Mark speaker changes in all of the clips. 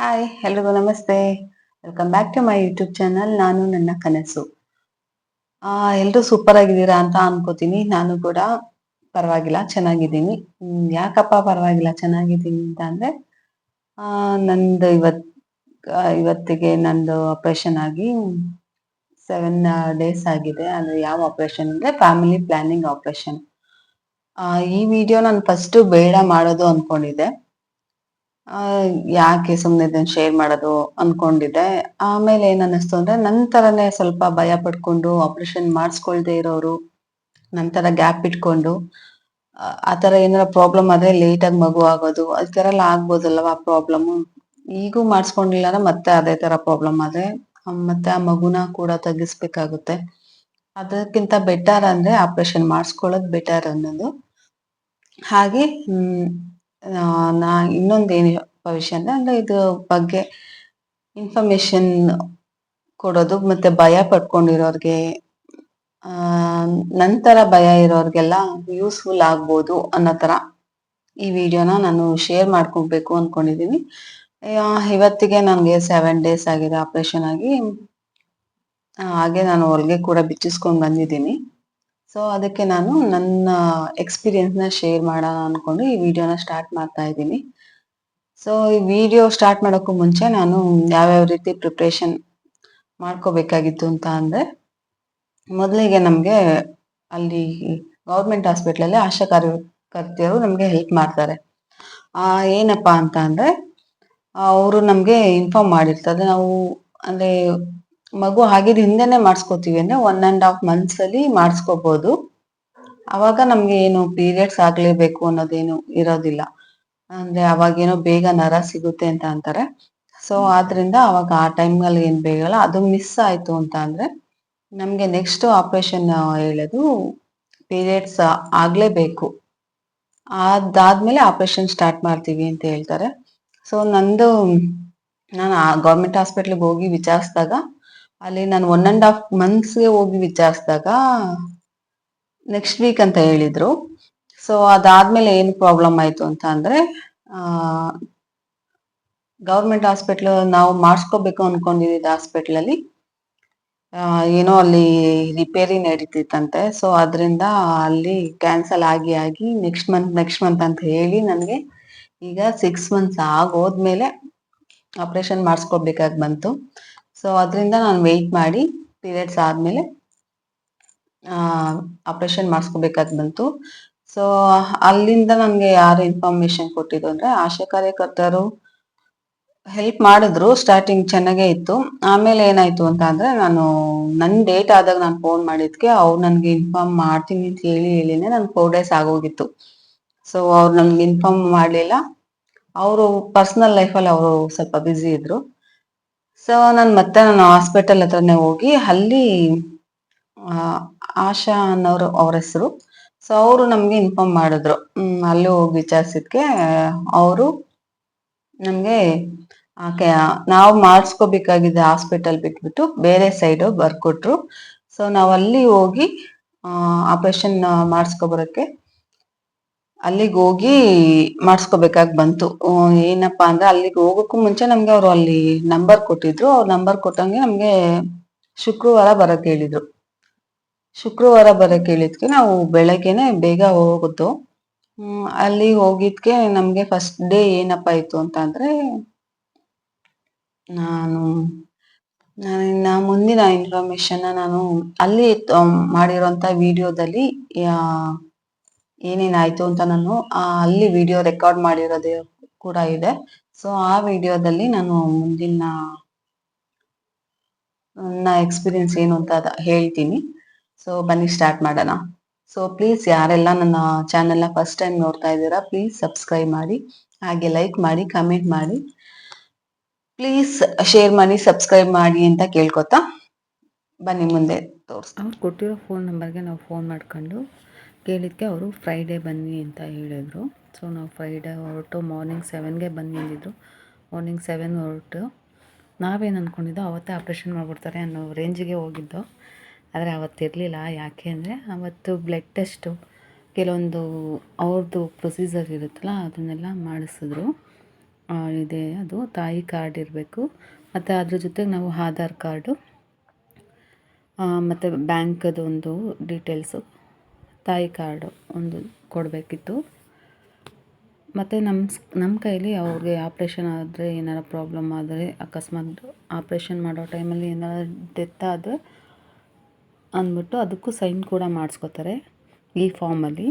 Speaker 1: Hi ಎಲ್ರಿಗೂ ನಮಸ್ತೆ. Welcome back to my YouTube channel ನಾನು ನನ್ನ ಕನಸು. ಆ ಎಲ್ರು ಸೂಪರ್ ಆಗಿದ್ದೀರಾ ಅಂತ ಅನ್ಕೋತೀನಿ. ನಾನು ಕೂಡ ಪರವಾಗಿಲ್ಲ ಚೆನ್ನಾಗಿದ್ದೀನಿ. ಯಾಕಪ್ಪ ಪರವಾಗಿಲ್ಲ ಚೆನ್ನಾಗಿದ್ದೀನಿ ಅಂತ ಅಂದ್ರೆ ನಂದು ಇವತ್ ಇವತ್ತಿಗೆ ನಂದು ಆಪರೇಷನ್ ಆಗಿ ಸೆವೆನ್ ಡೇಸ್ ಆಗಿದೆ. ಅಂದ್ರೆ ಯಾವ ಆಪರೇಷನ್ ಅಂದ್ರೆ ಫ್ಯಾಮಿಲಿ ಪ್ಲಾನಿಂಗ್ ಆಪರೇಷನ್ ಈ ವಿಡಿಯೋ ನಾನು ಫಸ್ಟ್ ಬೇಡ ಮಾಡೋದು ಅನ್ಕೊಂಡಿದ್ದೆ. ಆ, ಯಾಕೆ ಸುಮ್ಮನೆ ಇದನ್ನ ಶೇರ್ ಮಾಡೋದು ಅನ್ಕೊಂಡಿದ್ದೆ. ಆಮೇಲೆ ಏನ್ ಅನ್ನಿಸ್ತು ಅಂದ್ರೆ ನಂತರನೇ ಸ್ವಲ್ಪ ಭಯ ಪಡ್ಕೊಂಡು ಆಪರೇಷನ್ ಮಾಡಿಸ್ಕೊಳ್ದೆ ಇರೋರು ನಂತರ ಗ್ಯಾಪ್ ಇಟ್ಕೊಂಡು ಆ, ಥರ ಏನಾರ ಪ್ರಾಬ್ಲಮ್ ಆದ್ರೆ ಲೇಟ್ ಆಗಿ ಮಗು ಆಗೋದು ಆ ತರ ಎಲ್ಲ ಆಗ್ಬೋದಲ್ವಾ ಪ್ರಾಬ್ಲಮ್ ಈಗೂ ಮಾಡಿಸ್ಕೊಂಡಿಲ್ಲ ಅಂದ್ರೆ ಮತ್ತೆ ಅದೇ ತರ ಪ್ರಾಬ್ಲಮ್ ಆದ್ರೆ ಆ, ಮತ್ತೆ ಆ ಮಗುನ ಕೂಡ ತಗ್ಗಿಸ್ಬೇಕಾಗುತ್ತೆ. ಅದಕ್ಕಿಂತ ಬೆಟರ್ ಅಂದ್ರೆ ಆಪರೇಷನ್ ಮಾಡಿಸ್ಕೊಳ್ಳೋದು ಬೆಟರ್ ಅನ್ನೋದು. ಹಾಗೆ ಆ, ನಾ ಇನ್ನೊಂದು ಏನು ಭವಿಷ್ಯ ಅಂದ್ರೆ ಅಂದ್ರೆ ಇದು ಬಗ್ಗೆ ಇನ್ಫಾರ್ಮೇಶನ್ ಕೊಡೋದು, ಮತ್ತೆ ಭಯ ಪಡ್ಕೊಂಡಿರೋರ್ಗೆ ನಂತರ ಭಯ ಇರೋರ್ಗೆಲ್ಲ ಯೂಸ್ಫುಲ್ ಆಗ್ಬೋದು ಅನ್ನೋ ತರ ಈ ವಿಡಿಯೋನ ನಾನು ಶೇರ್ ಮಾಡ್ಕೊಬೇಕು ಅನ್ಕೊಂಡಿದೀನಿ. ಇವತ್ತಿಗೆ ನನಗೆ ಸೆವೆನ್ ಡೇಸ್ ಆಗಿದೆ ಆಪರೇಷನ್ ಆಗಿ. ಹಾಗೆ ನಾನು ಹೊರಗೆ ಕೂಡ ಬಿಚ್ಚಿಸ್ಕೊಂಡು ಬಂದಿದ್ದೀನಿ. ಸೊ ಅದಕ್ಕೆ ನಾನು ನನ್ನ ಎಕ್ಸ್ಪೀರಿಯನ್ಸ್ನ ಶೇರ್ ಮಾಡೋಣ ಅನ್ಕೊಂಡು ಈ ವಿಡಿಯೋನ ಸ್ಟಾರ್ಟ್ ಮಾಡ್ತಾ ಇದ್ದೀನಿ. ಸೊ ಈ ವಿಡಿಯೋ ಸ್ಟಾರ್ಟ್ ಮಾಡೋಕ್ಕೂ ಮುಂಚೆ ನಾನು ಯಾವ್ಯಾವ ರೀತಿ ಪ್ರಿಪ್ರೇಷನ್ ಮಾಡ್ಕೋಬೇಕಾಗಿತ್ತು ಅಂತ ಅಂದ್ರೆ, ಮೊದಲಿಗೆ ನಮಗೆ ಅಲ್ಲಿ ಗೌರ್ಮೆಂಟ್ ಹಾಸ್ಪಿಟ್ಲಲ್ಲಿ ಆಶಾ ಕಾರ್ಯಕರ್ತೆಯರು ನಮಗೆ ಹೆಲ್ಪ್ ಮಾಡ್ತಾರೆ. ಏನಪ್ಪಾ ಅಂತ ಅಂದ್ರೆ ಅವರು ನಮಗೆ ಇನ್ಫಾರ್ಮ್ ಮಾಡಿರ್ತಾರೆ. ನಾವು ಅಂದ್ರೆ ಮಗು ಆಗಿದ ಹಿಂದೆನೆ ಮಾಡಿಸ್ಕೋತೀವಿ ಅಂದ್ರೆ ಒನ್ ಅಂಡ್ ಹಾಫ್ ಮಂತ್ಸ್ ಅಲ್ಲಿ ಮಾಡಿಸ್ಕೋಬಹುದು ಅವಾಗ ನಮ್ಗೆ ಏನು ಪೀರಿಯಡ್ಸ್ ಆಗ್ಲೇಬೇಕು ಅನ್ನೋದೇನು ಇರೋದಿಲ್ಲ. ಅಂದ್ರೆ ಅವಾಗೇನೋ ಬೇಗ ನರ ಸಿಗುತ್ತೆ ಅಂತ ಅಂತಾರೆ. ಸೊ ಆದ್ರಿಂದ ಅವಾಗ ಆ ಟೈಮ್ ಅಲ್ಲಿ ಏನ್ ಬೇಗಲ್ಲ, ಅದು ಮಿಸ್ ಆಯ್ತು ಅಂತ ಅಂದ್ರೆ ನಮ್ಗೆ ನೆಕ್ಸ್ಟ್ ಆಪರೇಷನ್ ಹೇಳೋದು ಪೀರಿಯಡ್ಸ್ ಆಗ್ಲೇಬೇಕು. ಅದಾದ್ಮೇಲೆ ಆಪರೇಷನ್ ಸ್ಟಾರ್ಟ್ ಮಾಡ್ತೀವಿ ಅಂತ ಹೇಳ್ತಾರೆ. ಸೊ ನಂದು, ನಾನು ಗೌರ್ಮೆಂಟ್ ಹಾಸ್ಪಿಟ್ಲಿಗೆ ಹೋಗಿ ವಿಚಾರಿಸಿದಾಗ ಅಲ್ಲಿ ನಾನು ಒನ್ ಅಂಡ್ ಹಾಫ್ ಮಂತ್ಸ್ಗೆ ಹೋಗಿ ವಿಚಾರಿಸಿದಾಗ ನೆಕ್ಸ್ಟ್ ವೀಕ್ ಅಂತ ಹೇಳಿದ್ರು. ಸೊ ಅದಾದ್ಮೇಲೆ ಏನು ಪ್ರಾಬ್ಲಮ್ ಆಯ್ತು ಅಂತ ಅಂದರೆ ಗೌರ್ಮೆಂಟ್ ಹಾಸ್ಪಿಟ್ಲ್ ನಾವು ಮಾಡಿಸ್ಕೋಬೇಕು ಅನ್ಕೊಂಡಿದ್ದ ಹಾಸ್ಪಿಟ್ಲಲ್ಲಿ ಏನೋ ಅಲ್ಲಿ ರಿಪೇರಿ ನಡೀತಿತ್ತಂತೆ. ಸೊ ಅದರಿಂದ ಅಲ್ಲಿ ಕ್ಯಾನ್ಸಲ್ ಆಗಿ ಆಗಿ ನೆಕ್ಸ್ಟ್ ಮಂತ್ ನೆಕ್ಸ್ಟ್ ಮಂತ್ ಅಂತ ಹೇಳಿ ನನಗೆ ಈಗ ಸಿಕ್ಸ್ ಮಂತ್ಸ್ ಆಗೋದ್ಮೇಲೆ ಆಪರೇಷನ್ ಮಾಡಿಸ್ಕೋಬೇಕಾಗಿ ಬಂತು. ಸೊ ಅದರಿಂದ ನಾನು ವೆಯ್ಟ್ ಮಾಡಿ ಪೀರಿಯಡ್ಸ್ ಆದ್ಮೇಲೆ ಆಪರೇಷನ್ ಮಾಡಿಸ್ಕೋಬೇಕಾಗಿ ಬಂತು. ಸೊ ಅಲ್ಲಿಂದ ನನಗೆ ಯಾರು ಇನ್ಫಾರ್ಮೇಶನ್ ಕೊಟ್ಟಿದ್ರು ಅಂದ್ರೆ, ಆಶಾ ಕಾರ್ಯಕರ್ತರು ಹೆಲ್ಪ್ ಮಾಡಿದ್ರು ಸ್ಟಾರ್ಟಿಂಗ್ ಚೆನ್ನಾಗೇ ಇತ್ತು. ಆಮೇಲೆ ಏನಾಯ್ತು ಅಂತ ಅಂದ್ರೆ, ನಾನು ನನ್ನ ಡೇಟ್ ಆದಾಗ ನಾನು ಫೋನ್ ಮಾಡಿದ್ಕೆ, ಅವ್ರು ನನಗೆ ಇನ್ಫಾರ್ಮ್ ಮಾಡ್ತೀನಿ ಅಂತ ಹೇಳಿ ಹೇಳಿನೇ ನನ್ ಫೋರ್ ಡೇಸ್ ಆಗೋಗಿತ್ತು. ಸೊ ಅವ್ರು ನನ್ಗೆ ಇನ್ಫಾರ್ಮ್ ಮಾಡಲಿಲ್ಲ. ಅವರು ಪರ್ಸನಲ್ ಲೈಫಲ್ಲಿ ಅವರು ಸ್ವಲ್ಪ ಬ್ಯುಸಿ ಇದ್ರು. ಸೊ ನಾನು ಮತ್ತೆ ನಾನು ಹಾಸ್ಪಿಟಲ್ ಹತ್ರನೇ ಹೋಗಿ ಅಲ್ಲಿ ಆಶಾ ಅನ್ನೋರು ಅವ್ರ ಹೆಸರು. ಸೊ ಅವರು ನಮಗೆ ಇನ್ಫಾರ್ಮ್ ಮಾಡಿದ್ರು. ಅಲ್ಲಿ ಹೋಗಿ ವಿಚಾರಿಸಿದ್ಕೆ, ಅವರು ನಮಗೆ ನಾವು ಮಾಡಿಸ್ಕೋಬೇಕಾಗಿದ್ದ ಹಾಸ್ಪಿಟಲ್ ಬಿಟ್ಬಿಟ್ಟು ಬೇರೆ ಸೈಡ್ ಬರ್ಕೊಟ್ರು. ಸೊ ನಾವು ಅಲ್ಲಿ ಹೋಗಿ ಆಪರೇಷನ್ ಮಾಡಿಸ್ಕೊಬರಕ್ಕೆ ಅಲ್ಲಿಗೆ ಹೋಗಿ ಮಾಡಿಸ್ಕೋಬೇಕಾಗಿ ಬಂತು. ಏನಪ್ಪಾ ಅಂದ್ರೆ ಅಲ್ಲಿಗೆ ಹೋಗೋಕ್ಕೂ ಮುಂಚೆ ನಮ್ಗೆ ಅವರು ಅಲ್ಲಿ ನಂಬರ್ ಕೊಟ್ಟಿದ್ರು. ಅವ್ರ ನಂಬರ್ ಕೊಟ್ಟಂಗೆ ನಮ್ಗೆ ಶುಕ್ರವಾರ ಬರಕ್ ಹೇಳಿದ್ರು. ಶುಕ್ರವಾರ ಬರಕ್ ಹೇಳಿದ್ಕೆ ನಾವು ಬೆಳಗ್ಗೆನೆ ಬೇಗ ಹೋಗುದು. ಅಲ್ಲಿ ಹೋಗಿದ್ಕೆ ನಮ್ಗೆ ಫಸ್ಟ್ ಡೇ ಏನಪ್ಪ ಇತ್ತು ಅಂತ ಅಂದ್ರೆ ನಾನು ನಾನು ಇನ್ನ ಮುಂದಿನ ಇನ್ಫಾರ್ಮೇಶನ್ ನಾನು ಅಲ್ಲಿ ಮಾಡಿರೋಂತ ವಿಡಿಯೋದಲ್ಲಿ ಏನೇನಾಯ್ತು ಅಂತ ನಾನು ಅಲ್ಲಿ ವಿಡಿಯೋ ರೆಕಾರ್ಡ್ ಮಾಡಿರೋದೇ ಕೂಡ ಇದೆ. ಸೊ ಆ ವಿಡಿಯೋದಲ್ಲಿ ನಾನು ಮುಂದಿನ, ನನ್ನ ಎಕ್ಸ್ಪೀರಿಯನ್ಸ್ ಏನು ಅಂತ ಹೇಳ್ತೀನಿ. ಸೊ ಬನ್ನಿ ಸ್ಟಾರ್ಟ್ ಮಾಡೋಣ. ಸೊ ಪ್ಲೀಸ್ ಯಾರೆಲ್ಲ ನನ್ನ ಚಾನೆಲ್ನ ಫಸ್ಟ್ ಟೈಮ್ ನೋಡ್ತಾ ಇದ್ದೀರಾ ಪ್ಲೀಸ್ ಸಬ್ಸ್ಕ್ರೈಬ್ ಮಾಡಿ, ಹಾಗೆ ಲೈಕ್ ಮಾಡಿ ಕಮೆಂಟ್ ಮಾಡಿ. ಪ್ಲೀಸ್ ಶೇರ್ ಮಾಡಿ ಸಬ್ಸ್ಕ್ರೈಬ್ ಮಾಡಿ ಅಂತ ಕೇಳ್ಕೊತಾ ಬನ್ನಿ ಮುಂದೆ
Speaker 2: ತೋರಿಸ್ತಾ ಕೊಟ್ಟಿರೋ ಫೋನ್ ನಂಬರ್ಗೆ ನಾವು ಫೋನ್ ಮಾಡ್ಕೊಂಡು ಕೇಳಿದ್ದಕ್ಕೆ ಅವರು ಫ್ರೈಡೇ ಬನ್ನಿ ಅಂತ ಹೇಳಿದರು. ಸೊ ನಾವು ಫ್ರೈಡೇ ಹೊರಟು ಮಾರ್ನಿಂಗ್ ಸೆವೆನ್ಗೆ ಬಂದು ಅಂದಿದ್ರು. ಮಾರ್ನಿಂಗ್ ಸೆವೆನ್ ಹೊರಟು. ನಾವೇನು ಅಂದ್ಕೊಂಡಿದ್ದೋ ಅವತ್ತೇ ಆಪ್ರೇಷನ್ ಮಾಡಿಬಿಡ್ತಾರೆ ಅನ್ನೋ ರೇಂಜಿಗೆ ಹೋಗಿದ್ದು. ಆದರೆ ಅವತ್ತಿರಲಿಲ್ಲ ಯಾಕೆ ಅಂದರೆ ಅವತ್ತು ಬ್ಲಡ್ ಟೆಸ್ಟು ಕೆಲವೊಂದು ಅವ್ರದ್ದು ಪ್ರೊಸೀಜರ್ ಇರುತ್ತಲ್ಲ, ಅದನ್ನೆಲ್ಲ ಮಾಡಿಸಿದ್ರು. ಇದೆ ಅದು. ತಾಯಿ ಕಾರ್ಡ್ ಇರಬೇಕು. ಮತ್ತು ಅದ್ರ ಜೊತೆಗೆ ನಾವು ಆಧಾರ್ ಕಾರ್ಡು ಮತ್ತು ಬ್ಯಾಂಕದು ಒಂದು ಡೀಟೇಲ್ಸು ತಾಯಿ ಕಾರ್ಡು ಒಂದು ಕೊಡಬೇಕಿತ್ತು. ಮತ್ತು ನಮ್ಮ ನಮ್ಮ ಕೈಲಿ ಅವ್ರಿಗೆ ಆಪ್ರೇಷನ್ ಆದರೆ ಏನಾರ ಪ್ರಾಬ್ಲಮ್ ಆದರೆ ಅಕಸ್ಮಾತ್ ಆಪ್ರೇಷನ್ ಮಾಡೋ ಟೈಮಲ್ಲಿ ಏನಾರ ಡೆತ್ ಆದರೆ ಅಂದ್ಬಿಟ್ಟು ಅದಕ್ಕೂ ಸೈನ್ ಕೂಡ ಮಾಡಿಸ್ಕೋತಾರೆ ಈ ಫಾರ್ಮಲ್ಲಿ.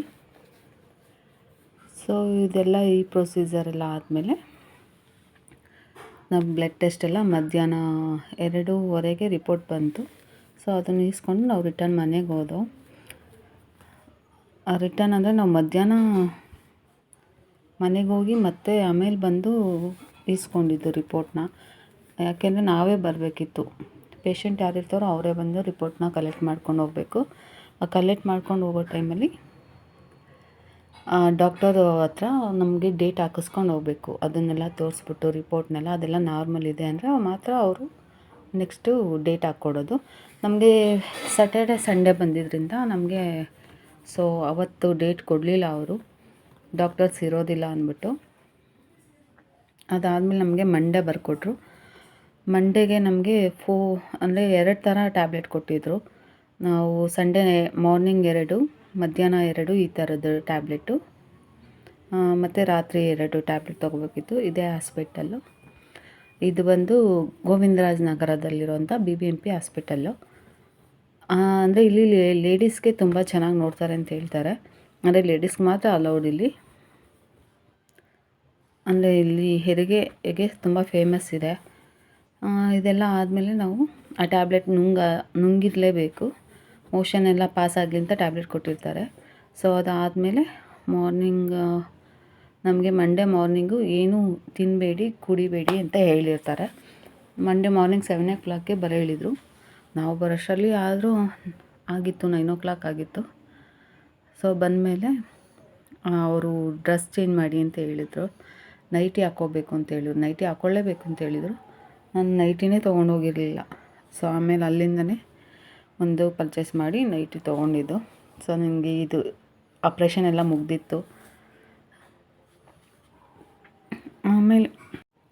Speaker 2: ಸೊ, ಇದೆಲ್ಲ ಈ ಪ್ರೊಸೀಜರ್ ಎಲ್ಲ ಆದಮೇಲೆ ನಮ್ಮ ಬ್ಲಡ್ ಟೆಸ್ಟ್ ಎಲ್ಲ ಮಧ್ಯಾಹ್ನ ಎರಡೂವರೆಗೆ ರಿಪೋರ್ಟ್ ಬಂತು. ಸೊ, ಅದನ್ನು ಇಸ್ಕೊಂಡು ನಾವು ರಿಟರ್ನ್ ಮನೆಗೆ ಹೋದೋ ರಿಟರ್ನ್ ಅಂದರೆ ನಾವು ಮಧ್ಯಾಹ್ನ ಮನೆಗೆ ಹೋಗಿ ಮತ್ತೆ ಆಮೇಲೆ ಬಂದು ಇಸ್ಕೊಂಡಿದ್ದು ರಿಪೋರ್ಟ್ನ ಯಾಕೆಂದರೆ ನಾವೇ ಬರಬೇಕಿತ್ತು. ಪೇಷಂಟ್ ಯಾರಿರ್ತಾರೋ ಅವರೇ ಬಂದು ರಿಪೋರ್ಟ್ನ ಕಲೆಕ್ಟ್ ಮಾಡ್ಕೊಂಡು ಹೋಗಬೇಕು. ಆ ಕಲೆಕ್ಟ್ ಮಾಡ್ಕೊಂಡು ಹೋಗೋ ಟೈಮಲ್ಲಿ ಡಾಕ್ಟರ್ ಹತ್ರ ನಮಗೆ ಡೇಟ್ ಹಾಕಿಸ್ಕೊಂಡು ಹೋಗಬೇಕು. ಅದನ್ನೆಲ್ಲ ತೋರಿಸ್ಬಿಟ್ಟು ರಿಪೋರ್ಟ್ನೆಲ್ಲ ಅದೆಲ್ಲ ನಾರ್ಮಲ್ ಇದೆ ಅಂದರೆ ಮಾತ್ರ ಅವರು ನೆಕ್ಸ್ಟು ಡೇಟ್ ಹಾಕ್ಕೊಡೋದು. ನಮಗೆ ಸ್ಯಾಟರ್ಡೆ ಸಂಡೇ ಬಂದಿದ್ದರಿಂದ ನಮಗೆ ಸೊ ಅವತ್ತು ಡೇಟ್ ಕೊಡಲಿಲ್ಲ ಅವರು. ಡಾಕ್ಟರ್ಸ್ ಇರೋದಿಲ್ಲ ಅಂದ್ಬಿಟ್ಟು. ಅದಾದಮೇಲೆ ನಮಗೆ ಮಂಡೇ ಬರ್ಕೊಟ್ರು. ಮಂಡೇಗೆ ನಮಗೆ ಫೋ, ಅಂದರೆ ಎರಡು ಥರ ಟ್ಯಾಬ್ಲೆಟ್ ಕೊಟ್ಟಿದ್ದರು ನಾವು ಸಂಡೇ ಮಾರ್ನಿಂಗ್ ಎರಡು, ಮಧ್ಯಾಹ್ನ ಎರಡು ಈ ಥರದ್ದು ಟ್ಯಾಬ್ಲೆಟು ಮತ್ತು ರಾತ್ರಿ ಎರಡು ಟ್ಯಾಬ್ಲೆಟ್ ತೊಗೋಬೇಕಿತ್ತು. ಇದೇ ಹಾಸ್ಪಿಟಲ್ಲು ಇದು ಬಂದು Govindaraj ನಗರದಲ್ಲಿರುವಂಥ B B M P hospital ಅಂದರೆ ಇಲ್ಲಿ ಲೇಡೀಸ್ಗೆ ತುಂಬ ಚೆನ್ನಾಗಿ ನೋಡ್ತಾರೆ ಅಂತ ಹೇಳ್ತಾರೆ. ಅಂದರೆ ಲೇಡೀಸ್ಗೆ ಮಾತ್ರ ಅಲೌಡ್ ಇಲ್ಲಿ. ಅಂದರೆ ಇಲ್ಲಿ ಹೆರಿಗೆಗೆ ತುಂಬ ಫೇಮಸ್ ಇದೆ. ಇದೆಲ್ಲ ಆದಮೇಲೆ ನಾವು ಆ ಟ್ಯಾಬ್ಲೆಟ್ ನುಂಗ, ನುಂಗಿರಲೇಬೇಕು. ಮೋಷನ್ ಎಲ್ಲ ಪಾಸ್ ಆಗಲಿ ಅಂತ ಟ್ಯಾಬ್ಲೆಟ್ ಕೊಟ್ಟಿರ್ತಾರೆ. ಸೊ ಅದಾದಮೇಲೆ ಮಾರ್ನಿಂಗ್ ನಮಗೆ ಮಂಡೇ ಮಾರ್ನಿಂಗು ಏನೂ ತಿನ್ನಬೇಡಿ ಕುಡಿಬೇಡಿ ಅಂತ ಹೇಳಿರ್ತಾರೆ. ಮಂಡೇ ಮಾರ್ನಿಂಗ್ ಸೆವೆನ್ ಓ ಕ್ಲಾಕ್ಗೆ ಬರೋ ಹೇಳಿದರು ನಾವು ಬರೋಷ್ಟರಲ್ಲಿ ಆದರೂ ಆಗಿತ್ತು ನೈನ್ ಓ ಕ್ಲಾಕ್ ಆಗಿತ್ತು. ಸೊ ಬಂದಮೇಲೆ ಅವರು ಡ್ರೆಸ್ ಚೇಂಜ್ ಮಾಡಿ ಅಂತ ಹೇಳಿದರು. ನೈಟಿ ಹಾಕ್ಕೋಬೇಕು ಅಂತ ಹೇಳಿದ್ರು. ನೈಟಿ ಹಾಕ್ಕೊಳ್ಳೇಬೇಕು ಅಂತ ಹೇಳಿದರು. ನಾನು ನೈಟಿನೇ ತೊಗೊಂಡೋಗಿರಲಿಲ್ಲ ಸೊ ಆಮೇಲೆ ಅಲ್ಲಿಂದನೇ ಒಂದು ಪರ್ಚೇಸ್ ಮಾಡಿ ನೈಟಿ ತೊಗೊಂಡಿದ್ದು. ಸೊ ನನಗೆ ಇದು ಆಪ್ರೇಷನ್ ಎಲ್ಲ ಮುಗ್ದಿತ್ತು. ಆಮೇಲೆ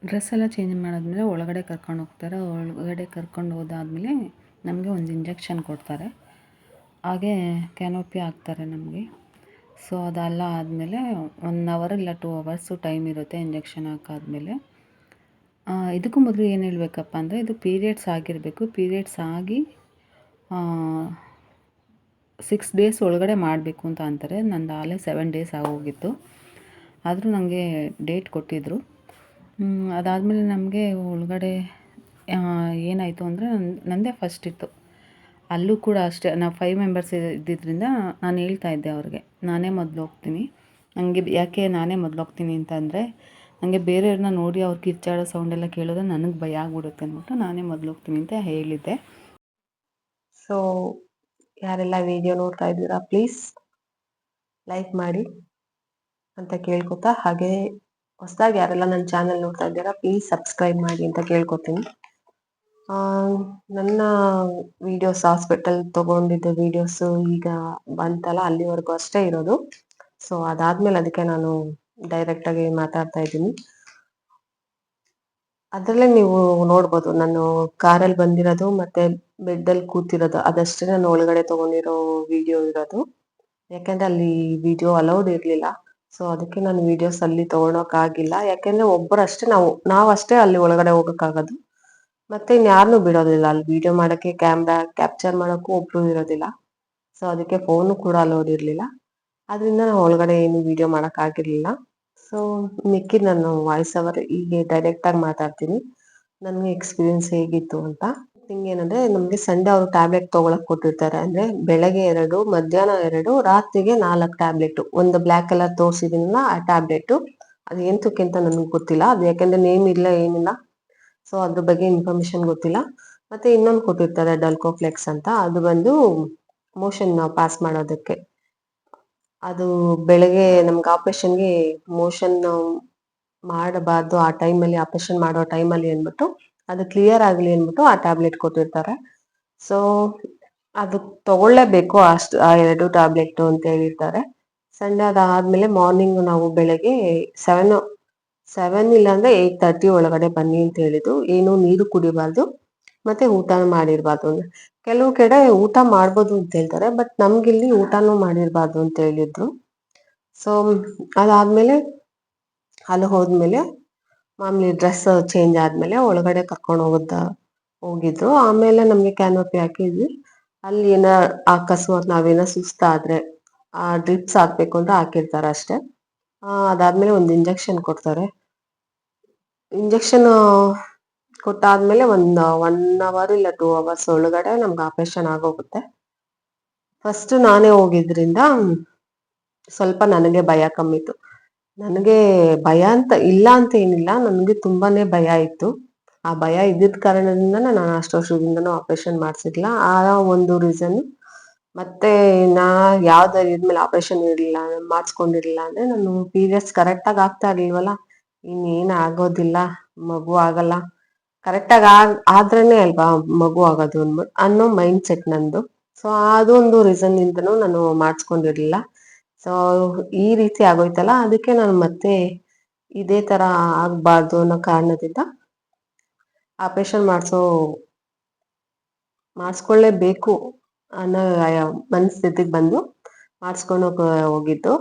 Speaker 2: ಡ್ರೆಸ್ ಎಲ್ಲ ಚೇಂಜ್ ಮಾಡಿದ್ಮೇಲೆ ಒಳಗಡೆ ಕರ್ಕೊಂಡು ಹೋಗ್ತಾರೆ. ಒಳಗಡೆ ಕರ್ಕೊಂಡು ಹೋದಾದ್ಮೇಲೆ ನಮಗೆ ಒಂದು ಇಂಜೆಕ್ಷನ್ ಕೊಡ್ತಾರೆ. ಹಾಗೆ ಕ್ಯಾನೋಪಿ ಹಾಕ್ತಾರೆ ನಮಗೆ. ಸೊ, ಅದೆಲ್ಲ ಆದಮೇಲೆ ಒನ್ ಅವರ್ ಇಲ್ಲ ಟೂ ಅವರ್ಸು ಟೈಮ್ ಇರುತ್ತೆ ಇಂಜೆಕ್ಷನ್ ಹಾಕಾದ್ಮೇಲೆ. ಇದಕ್ಕೂ ಮೊದಲು ಏನು ಹೇಳಬೇಕಪ್ಪ ಅಂದರೆ ಇದು ಪೀರಿಯಡ್ಸ್ ಆಗಿರಬೇಕು. ಪೀರಿಯಡ್ಸ್ ಆಗಿ ಸಿಕ್ಸ್ ಡೇಸ್ ಒಳಗಡೆ ಮಾಡಬೇಕು ಅಂತ ಅಂತಾರೆ. ನಂದು ಆಲೇ ಸೆವೆನ್ ಡೇಸ್ ಆಗೋಗಿತ್ತು. ಆದರೂ ನನಗೆ ಡೇಟ್ ಕೊಟ್ಟಿದ್ದರು ಅದಾದಮೇಲೆ ನಮಗೆ ಒಳಗಡೆ ಏನಾಯಿತು ಅಂದರೆ ನನ್ನದೇ ಫಸ್ಟ್ ಇತ್ತು. ಅಲ್ಲೂ ಕೂಡ ಅಷ್ಟೇ, ನಾವು ಫೈವ್ ಮೆಂಬರ್ಸ್ ಇದ್ದಿದ್ದರಿಂದ ನಾನು ಹೇಳ್ತಾ ಇದ್ದೆ ಅವ್ರಿಗೆ, ನಾನೇ ಮೊದಲು ಹೋಗ್ತೀನಿ. ನನಗೆ ಯಾಕೆ ನಾನೇ ಮೊದಲು ಹೋಗ್ತೀನಿ ಅಂತಂದರೆ ನನಗೆ ಬೇರೆಯವ್ರನ್ನ ನೋಡಿ ಅವ್ರು ಕಿರ್ಚಾಡೋ ಸೌಂಡೆಲ್ಲ ಕೇಳಿದ್ರೆ ನನಗೆ ಭಯ ಆಗ್ಬಿಡುತ್ತೆ ಅಂದ್ಬಿಟ್ಟು ನಾನೇ ಮೊದಲು ಹೋಗ್ತೀನಿ ಅಂತ ಹೇಳಿದ್ದೆ.
Speaker 3: ಸೊ ಯಾರೆಲ್ಲ ವಿಡಿಯೋ ನೋಡ್ತಾ ಇದ್ದೀರಾ ಪ್ಲೀಸ್ ಲೈಕ್ ಮಾಡಿ ಅಂತ ಕೇಳ್ಕೊತಾ, ಹಾಗೆ ಹೊಸದಾಗಿ ಯಾರೆಲ್ಲ ನನ್ನ ಚಾನೆಲ್ ನೋಡ್ತಾ ಇದ್ದೀರಾ ಪ್ಲೀಸ್ ಸಬ್ಸ್ಕ್ರೈಬ್ ಮಾಡಿ ಅಂತ ಕೇಳ್ಕೊತೀನಿ. ನನ್ನ ವಿಡಿಯೋಸ್ ಹಾಸ್ಪಿಟಲ್ ತಗೊಂಡಿದ್ದ ವಿಡಿಯೋಸ್ ಈಗ ಬಂತಲ್ಲ, ಅಲ್ಲಿವರೆಗೂ ಅಷ್ಟೇ ಇರೋದು. ಸೊ ಅದಾದ್ಮೇಲೆ ಅದಕ್ಕೆ ನಾನು ಡೈರೆಕ್ಟ್ ಆಗಿ ಮಾತಾಡ್ತಾ ಇದ್ದೀನಿ. ಅದ್ರಲ್ಲೇ ನೀವು ನೋಡ್ಬೋದು, ನಾನು ಕಾರಲ್ಲಿ ಬಂದಿರೋದು ಮತ್ತೆ ಬೆಡ್ ಅಲ್ಲಿ ಕೂತಿರೋದು, ಅದಷ್ಟೇ ನಾನು ಒಳಗಡೆ ತಗೊಂಡಿರೋ ವಿಡಿಯೋ ಇರೋದು. ಯಾಕಂದ್ರೆ ಅಲ್ಲಿ ವಿಡಿಯೋ ಅಲೌಡ್ ಇರ್ಲಿಲ್ಲ. ಸೊ ಅದಕ್ಕೆ ನಾನು ವಿಡಿಯೋಸ್ ಅಲ್ಲಿ ತಗೊಳಕ್ ಆಗಿಲ್ಲ ಯಾಕಂದ್ರೆ ಒಬ್ಬರಷ್ಟೇ ನಾವು, ನಾವಷ್ಟೇ ಅಲ್ಲಿ ಒಳಗಡೆ ಹೋಗಕ್ಕಾಗೋದು. ಮತ್ತೆ ಇನ್ಯಾರನ್ನೂ ಬಿಡೋದಿಲ್ಲ. ಅಲ್ಲಿ ವಿಡಿಯೋ ಮಾಡಕ್ಕೆ ಕ್ಯಾಮ್ರಾ ಕ್ಯಾಪ್ಚರ್ ಮಾಡೋಕ್ಕೂ ಒಬ್ರು ಇರೋದಿಲ್ಲ. ಸೊ ಅದಕ್ಕೆ ಫೋನು ಕೂಡ ಅಲೋಡ್ ಇರಲಿಲ್ಲ ಅದರಿಂದ ನಾವು ಒಳಗಡೆ ಏನು ವಿಡಿಯೋ ಮಾಡೋಕ್ಕಾಗಿರ್ಲಿಲ್ಲ ಸೊ ಮಿಕ್ಕಿ ನಾನು ವಾಯ್ಸ್ ಅವರ್ ಹೀಗೆ ಡೈರೆಕ್ಟ್ ಆಗಿ ಮಾತಾಡ್ತೀನಿ. ನನಗೆ ಎಕ್ಸ್ಪೀರಿಯನ್ಸ್ ಹೇಗಿತ್ತು ಅಂತ. ಥಿಂಗ್ ಏನಂದ್ರೆ, ನಮ್ಗೆ ಸಂಡೇ ಅವರು ಟ್ಯಾಬ್ಲೆಟ್ ತಗೊಳಕ್ ಕೊಟ್ಟಿರ್ತಾರೆ. ಅಂದ್ರೆ ಬೆಳಗ್ಗೆ ಎರಡು, ಮಧ್ಯಾಹ್ನ ಎರಡು, ರಾತ್ರಿಗೆ ನಾಲ್ಕು ಟ್ಯಾಬ್ಲೆಟ್ ಒಂದು ಬ್ಲಾಕ್ ಕಲರ್ ತೋರಿಸಿದಿನಲ್ಲ ಆ ಟ್ಯಾಬ್ಲೆಟ್ ಅದು ಎಂತಕ್ಕೆ ಅಂತ ನನಗೆ ಗೊತ್ತಿಲ್ಲ. ಅದು ಯಾಕಂದ್ರೆ ನೇಮ್ ಇಲ್ಲ, ಏನಿಲ್ಲ. ಸೊ ಅದ್ರ ಬಗ್ಗೆ ಇನ್ಫಾರ್ಮೇಶನ್ ಗೊತ್ತಿಲ್ಲ. ಮತ್ತೆ ಇನ್ನೊಂದು ಕೊಟ್ಟಿರ್ತಾರೆ ಡಲ್ಕೋಫ್ಲೆಕ್ಸ್ ಅಂತ. ಅದು ಬಂದು ಮೋಷನ್ ಪಾಸ್ ಮಾಡೋದಕ್ಕೆ. ಅದು ಬೆಳಗ್ಗೆ ನಮ್ಗೆ ಆಪರೇಷನ್ಗೆ ಮೋಷನ್ ಮಾಡಬಾರ್ದು ಆ ಟೈಮಲ್ಲಿ ಆಪರೇಷನ್ ಮಾಡೋ ಟೈಮಲ್ಲಿ ಅಂದ್ಬಿಟ್ಟು, ಅದು ಕ್ಲಿಯರ್ ಆಗಲಿ ಅಂದ್ಬಿಟ್ಟು ಆ ಟ್ಯಾಬ್ಲೆಟ್ ಕೊಟ್ಟಿರ್ತಾರೆ. ಸೊ ಅದು ತಗೊಳ್ಳೇಬೇಕು ಅಷ್ಟು, ಆ ಎರಡು ಟ್ಯಾಬ್ಲೆಟ್ ಅಂತ ಹೇಳಿರ್ತಾರೆ. ಸಂಡೆ ಅದಾದ್ಮೇಲೆ ಮಾರ್ನಿಂಗ್ ನಾವು ಬೆಳಗ್ಗೆ ಸೆವೆನ್ ಸೆವೆನ್ ಇಲ್ಲ ಅಂದ್ರೆ ಏಟ್ ತರ್ಟಿ ಒಳಗಡೆ ಬನ್ನಿ ಅಂತ ಹೇಳಿದ್ದು ಏನು ನೀರು ಕುಡಿಬಾರ್ದು, ಮತ್ತೆ ಊಟ ಮಾಡಿರ್ಬಾರ್ದು ಕೆಲವು ಕಡೆ ಊಟ ಮಾಡ್ಬೋದು ಅಂತ ಹೇಳ್ತಾರೆ ಬಟ್ ನಮ್ಗಿಲ್ಲಿ ಊಟನೂ ಮಾಡಿರ್ಬಾರ್ದು ಅಂತ ಹೇಳಿದ್ರು. ಸೊ ಅದಾದ್ಮೇಲೆ ಅಲ್ಲಿ ಹೋದ್ಮೇಲೆ ಮಾಮೂಲಿ ಡ್ರೆಸ್ ಚೇಂಜ್ ಆದ್ಮೇಲೆ ಒಳಗಡೆ ಕರ್ಕೊಂಡು ಹೋಗುತ್ತ ಹೋಗಿದ್ರು. ಆಮೇಲೆ ನಮ್ಗೆ ಕ್ಯಾನೋಪಿ ಹಾಕಿದ್ವಿ. ಅಲ್ಲಿ ಏನ ಅಕಸ್ಮಾತ್ ನಾವೇನ ಸುಸ್ತಾದ್ರೆ ಆ ಡ್ರಿಪ್ಸ್ ಹಾಕ್ಬೇಕು ಅಂತ ಹಾಕಿರ್ತಾರೆ ಅಷ್ಟೇ. ಅದಾದ್ಮೇಲೆ ಒಂದು ಇಂಜೆಕ್ಷನ್ ಕೊಡ್ತಾರೆ. ಇಂಜೆಕ್ಷನ್ ಕೊಟ್ಟಾದ್ಮೇಲೆ ಒಂದು ಒನ್ ಅವರ್ ಇಲ್ಲ ಟೂ ಅವರ್ಸ್ ಒಳಗಡೆ ನಮ್ಗೆ ಆಪರೇಷನ್ ಆಗೋಗುತ್ತೆ. ಫಸ್ಟ್ ನಾನೇ ಹೋಗಿದ್ರಿಂದ ಸ್ವಲ್ಪ ನನಗೆ ಭಯ ಕಮ್ಮಿತ್ತು ನನಗೆ ಭಯ ಅಂತ ಇಲ್ಲ ಅಂತ ಏನಿಲ್ಲ, ನನಗೆ ತುಂಬಾನೇ ಭಯ ಇತ್ತು. ಆ ಭಯ ಇದ್ದಿದ್ದ ಕಾರಣದಿಂದ ನಾನು ಅಷ್ಟು ವರ್ಷದಿಂದನೂ ಆಪರೇಷನ್ ಮಾಡಿಸಿರ್ಲಿಲ್ಲ. ಆ ಒಂದು ರೀಸನ್ ಮತ್ತೆ ನಾ ಯಾವ್ದು ಇದ್ಮೇಲೆ ಆಪರೇಷನ್ ಇರಲಿಲ್ಲ, ಮಾಡಿಸ್ಕೊಂಡಿರ್ಲಿಲ್ಲ ಅಂದ್ರೆ ನಾನು ಪೀರಿಯಡ್ಸ್ ಕರೆಕ್ಟಾಗಿ ಆಗ್ತಾ ಇರ್ಲಿಲ್ವಲ್ಲ? ಇನ್ನೇನ್ ಆಗೋದಿಲ್ಲ, ಮಗು ಆಗಲ್ಲ. ಕರೆಕ್ಟಾಗಿ ಆಗ ಆದ್ರೇ ಅಲ್ವಾ ಮಗು ಆಗೋದು ಅನ್ಬಿಟ್ಟು ಅನ್ನೋ ಮೈಂಡ್ ಸೆಟ್ ನಂದು. ಸೊ ಅದೊಂದು ರೀಸನ್ ಇಂದನೂ ನಾನು ಮಾಡಿಸ್ಕೊಂಡಿರ್ಲಿಲ್ಲ. ಸೊ ಈ ರೀತಿ ಆಗೋಯ್ತಲ್ಲ, ಅದಕ್ಕೆ ನಾನು ಮತ್ತೆ ಇದೇ ತರ ಆಗಬಾರ್ದು ಅನ್ನೋ ಕಾರಣದಿಂದ ಆಪರೇಷನ್ ಮಾಡಿಸೋ, ಮಾಡಿಸ್ಕೊಳ್ಳೇಬೇಕು ಅನ್ನೋ ಮನಸ್ಥಿತಿಗೆ ಬಂದು ಮಾಡಿಸ್ಕೊಂಡು ಹೋಗಿದ್ದು.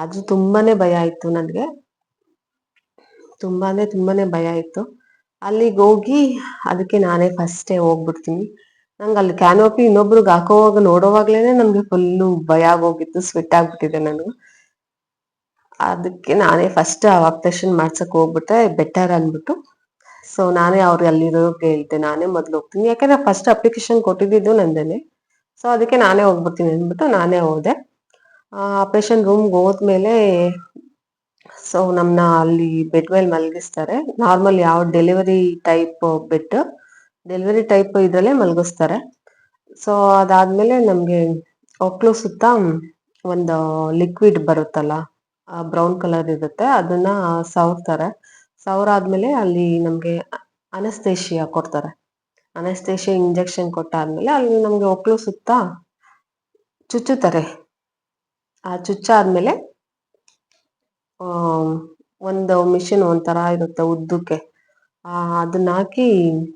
Speaker 3: ಆದರೂ ತುಂಬಾನೇ ಭಯ ಇತ್ತು ನನಗೆ. ತುಂಬಾನೇ ತುಂಬಾನೇ ಭಯ ಇತ್ತು. ಅಲ್ಲಿಗೆ ಹೋಗಿ ಅದಕ್ಕೆ ನಾನೇ ಫಸ್ಟೇ ಹೋಗ್ಬಿಡ್ತೀನಿ. ನಂಗೆ ಅಲ್ಲಿ ಕ್ಯಾನೋಪಿ ಇನ್ನೊಬ್ರಿಗೆ ಹಾಕೋವಾಗ ನೋಡೋವಾಗ್ಲೇನೆ ನಮ್ಗೆ ಫುಲ್ಲು ಭಯ ಆಗೋಗಿತ್ತು ಸ್ವೆಟ್ ಆಗ್ಬಿಟ್ಟಿದೆ ನನಗೆ ಅದಕ್ಕೆ ನಾನೇ ಫಸ್ಟ್ ಆಪ್ರೇಷನ್ ಮಾಡ್ಸಕ್ ಹೋಗ್ಬಿಟ್ಟೆ ಬೆಟರ್ ಅನ್ಬಿಟ್ಟು. ಸೊ ನಾನೇ ಅವ್ರಿಗೆ ಅಲ್ಲಿರೋ ಹೇಳ್ತೆ ನಾನೇ ಮೊದ್ಲು ಹೋಗ್ತೀನಿ. ಯಾಕಂದ್ರೆ ಫಸ್ಟ್ ಅಪ್ಲಿಕೇಶನ್ ಕೊಟ್ಟಿದ್ದು ನಂದೇನೆ. ಸೊ ಅದಕ್ಕೆ ನಾನೇ ಹೋಗ್ಬಿಡ್ತೀನಿ ಅಂದ್ಬಿಟ್ಟು ನಾನೇ ಹೋದೆ. ಆಪರೇಷನ್ ರೂಮ್ಗೆ ಹೋದ್ಮೇಲೆ ಸೊ ನಮ್ಮನ್ನ ಅಲ್ಲಿ ಬೆಡ್ ಮೇಲೆ ಮಲಗಿಸ್ತಾರೆ. ನಾರ್ಮಲ್ ಯಾವ delivery type bed delivery type ಇದ್ರಲ್ಲೇ ಮಲಗಿಸ್ತಾರೆ. ಸೊ ಅದಾದ್ಮೇಲೆ ನಮ್ಗೆ ಒಕ್ಳು ಸುತ್ತ ಒಂದು ಲಿಕ್ವಿಡ್ ಬರುತ್ತಲ್ಲ ಬ್ರೌನ್ ಕಲರ್ ಇರುತ್ತೆ, ಅದನ್ನ ಸವರ್ತಾರೆ ಸವರಾದ್ಮೇಲೆ ಅಲ್ಲಿ ನಮ್ಗೆ ಅನಸ್ತೇಶಿಯ ಕೊಡ್ತಾರೆ. ಅನಸ್ತೇಶಿಯ ಇಂಜೆಕ್ಷನ್ ಕೊಟ್ಟಾದ್ಮೇಲೆ ಅಲ್ಲಿ ನಮ್ಗೆ ಒಕ್ಳು ಸುತ್ತ ಚುಚ್ಚುತ್ತಾರೆ. ಆ ಚುಚ್ಚಾದ್ಮೇಲೆ ಒಂದು ಮಿಷಿನ್ ಒಂಥರ ಇರುತ್ತೆ ಉದ್ದಕ್ಕೆ. ಅದನ್ನ ಹಾಕಿ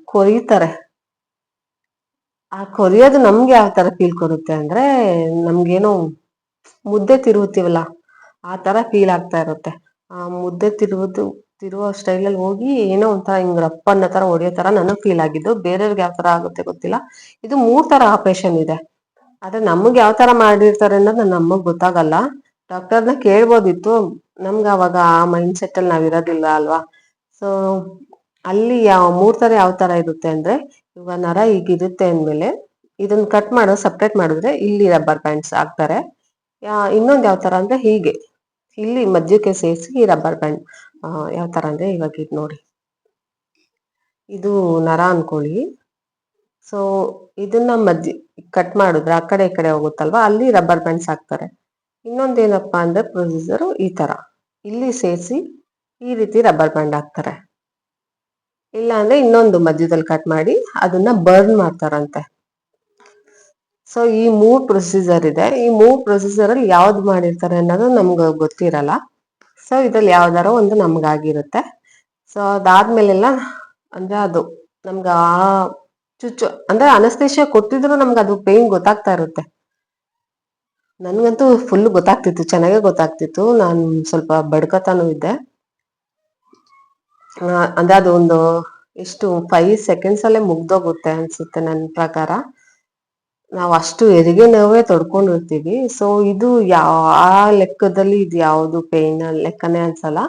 Speaker 3: ಕೊರಿತಾರೆ. ಆ, ಕೊರಿಯೋದು ನಮ್ಗೆ ಯಾವ ತರ ಫೀಲ್ ಕೊಡುತ್ತೆ ಅಂದ್ರೆ ನಮ್ಗೇನೋ ಮುದ್ದೆ ತಿರುಗುತ್ತೀವಲ್ಲ, ಆ ತರ ಫೀಲ್ ಆಗ್ತಾ ಇರುತ್ತೆ. ಆ, ಮುದ್ದೆ ತಿರುವುದು ಸ್ಟೈಲ್ ಸ್ಟೈಲಲ್ಲಿ ಹೋಗಿ ಏನೋ ಒಂಥರ ಹಿಂಗ್ ರಪ್ಪ ತರ ಹೊಡೆಯೋ ತರ ನನಗ್ ಫೀಲ್ ಆಗಿದ್ದು, ಬೇರೆಯವ್ರಿಗೆ ಯಾವ ತರ ಆಗುತ್ತೆ ಗೊತ್ತಿಲ್ಲ. ಇದು ಮೂರ್ ತರ ಆಪರೇಷನ್ ಇದೆ. ಆದ್ರೆ ನಮಗ್ ಯಾವ ತರ ಮಾಡಿರ್ತಾರೆ ಅನ್ನೋದು ನಮಗ್ ಗೊತ್ತಾಗಲ್ಲ. ಡಾಕ್ಟರ್ನ ಕೇಳ್ಬೋದಿತ್ತು. ನಮ್ಗೆ ಅವಾಗ ಆ ಮೈಂಡ್ ಸೆಟ್ ಅಲ್ಲಿ ನಾವ್ ಇರೋದಿಲ್ಲ ಅಲ್ವಾ? ಸೊ ಅಲ್ಲಿ ಯಾವ ಮೂರ್ ತರ ಯಾವ ತರ ಇರುತ್ತೆ ಅಂದ್ರೆ, ಇವಾಗ ನರ ಹೀಗಿರುತ್ತೆ ಅಂದ್ಮೇಲೆ ಇದನ್ನ ಕಟ್ ಮಾಡೋ ಸಪ್ರೇಟ್ ಮಾಡಿದ್ರೆ ಇಲ್ಲಿ ರಬ್ಬರ್ ಬ್ಯಾಂಡ್ಸ್ ಹಾಕ್ತಾರೆ ಇನ್ನೊಂದು ಯಾವ ತರ ಅಂದ್ರೆ ಹೀಗೆ. ಇಲ್ಲಿ ಮಧ್ಯಕ್ಕೆ ಸೇರಿಸಿ ರಬ್ಬರ್ ಬ್ಯಾಂಡ್ ಯಾವ ತರ ಅಂದ್ರೆ ಇವಾಗ ಇದು ನೋಡಿ. ಇದು ನರ ಅನ್ಕೊಳ್ಳಿ. ಸೊ ಇದನ್ನ ಮಧ್ಯ ಕಟ್ ಮಾಡಿದ್ರೆ ಆ ಕಡೆ ಈ ಕಡೆ ಹೋಗುತ್ತಲ್ವಾ? ಅಲ್ಲಿ ರಬ್ಬರ್ ಬ್ಯಾಂಡ್ಸ್ ಹಾಕ್ತಾರೆ ಇನ್ನೊಂದೇನಪ್ಪಾ ಅಂದ್ರೆ ಪ್ರೊಸೀಜರ್ ಈ ತರ. ಇಲ್ಲಿ ಸೇರಿಸಿ ಈ ರೀತಿ ರಬ್ಬರ್ ಬ್ಯಾಂಡ್ ಹಾಕ್ತಾರೆ. ಇಲ್ಲ ಅಂದ್ರೆ ಇನ್ನೊಂದು ಮಧ್ಯದಲ್ಲಿ ಕಟ್ ಮಾಡಿ ಅದನ್ನ ಬರ್ನ್ ಮಾಡ್ತಾರಂತೆ. ಸೊ ಈ ಮೂರ್ ಪ್ರೊಸೀಜರ್ ಇದೆ. ಈ ಮೂರ್ ಪ್ರೊಸೀಜರ್ ಅಲ್ಲಿ ಯಾವ್ದು ಮಾಡಿರ್ತಾರೆ ಅನ್ನೋದು ನಮ್ಗೆ ಗೊತ್ತಿರಲ್ಲ. ಸೊ ಇದ್ರಲ್ಲಿ ಯಾವ್ದಾರ ಒಂದು ನಮ್ಗಾಗಿರುತ್ತೆ. ಸೊ ಅದಾದ್ಮೇಲೆಲ್ಲ ಅಂದ್ರೆ ಅದು ನಮ್ಗೆ ಆ ಚುಚ್ಚು ಅಂದ್ರೆ ಅನಸ್ತೇಶ ಕೊಟ್ಟಿದ್ರು ನಮ್ಗೆ ಅದು ಪೇನ್ ಗೊತ್ತಾಗ್ತಾ ಇರುತ್ತೆ. ನನ್ಗಂತೂ ಫುಲ್ ಗೊತ್ತಾಗ್ತಿತ್ತು, ಚೆನ್ನಾಗೇ ಗೊತ್ತಾಗ್ತಿತ್ತು. ನಾನು ಸ್ವಲ್ಪ ಬಡ್ಕತಾನು ಇದ್ದೆ. ಅಂದ್ರೆ ಅದು ಒಂದು ಎಷ್ಟು ಫೈವ್ ಸೆಕೆಂಡ್ಸ್ ಅಲ್ಲೇ ಮುಗ್ದೋಗುತ್ತೆ ಅನ್ಸುತ್ತೆ ನನ್ನ ಪ್ರಕಾರ. ನಾವು ಅಷ್ಟು ಹೆರಿಗೆ ನೋವೇ ತೊಡ್ಕೊಂಡಿರ್ತೀವಿ. ಸೊ ಇದು ಯಾವ ಆ ಲೆಕ್ಕದಲ್ಲಿ ಇದು ಯಾವುದು ಪೇನ್ ಲೆಕ್ಕನೇ ಅನ್ಸಲ್ಲ.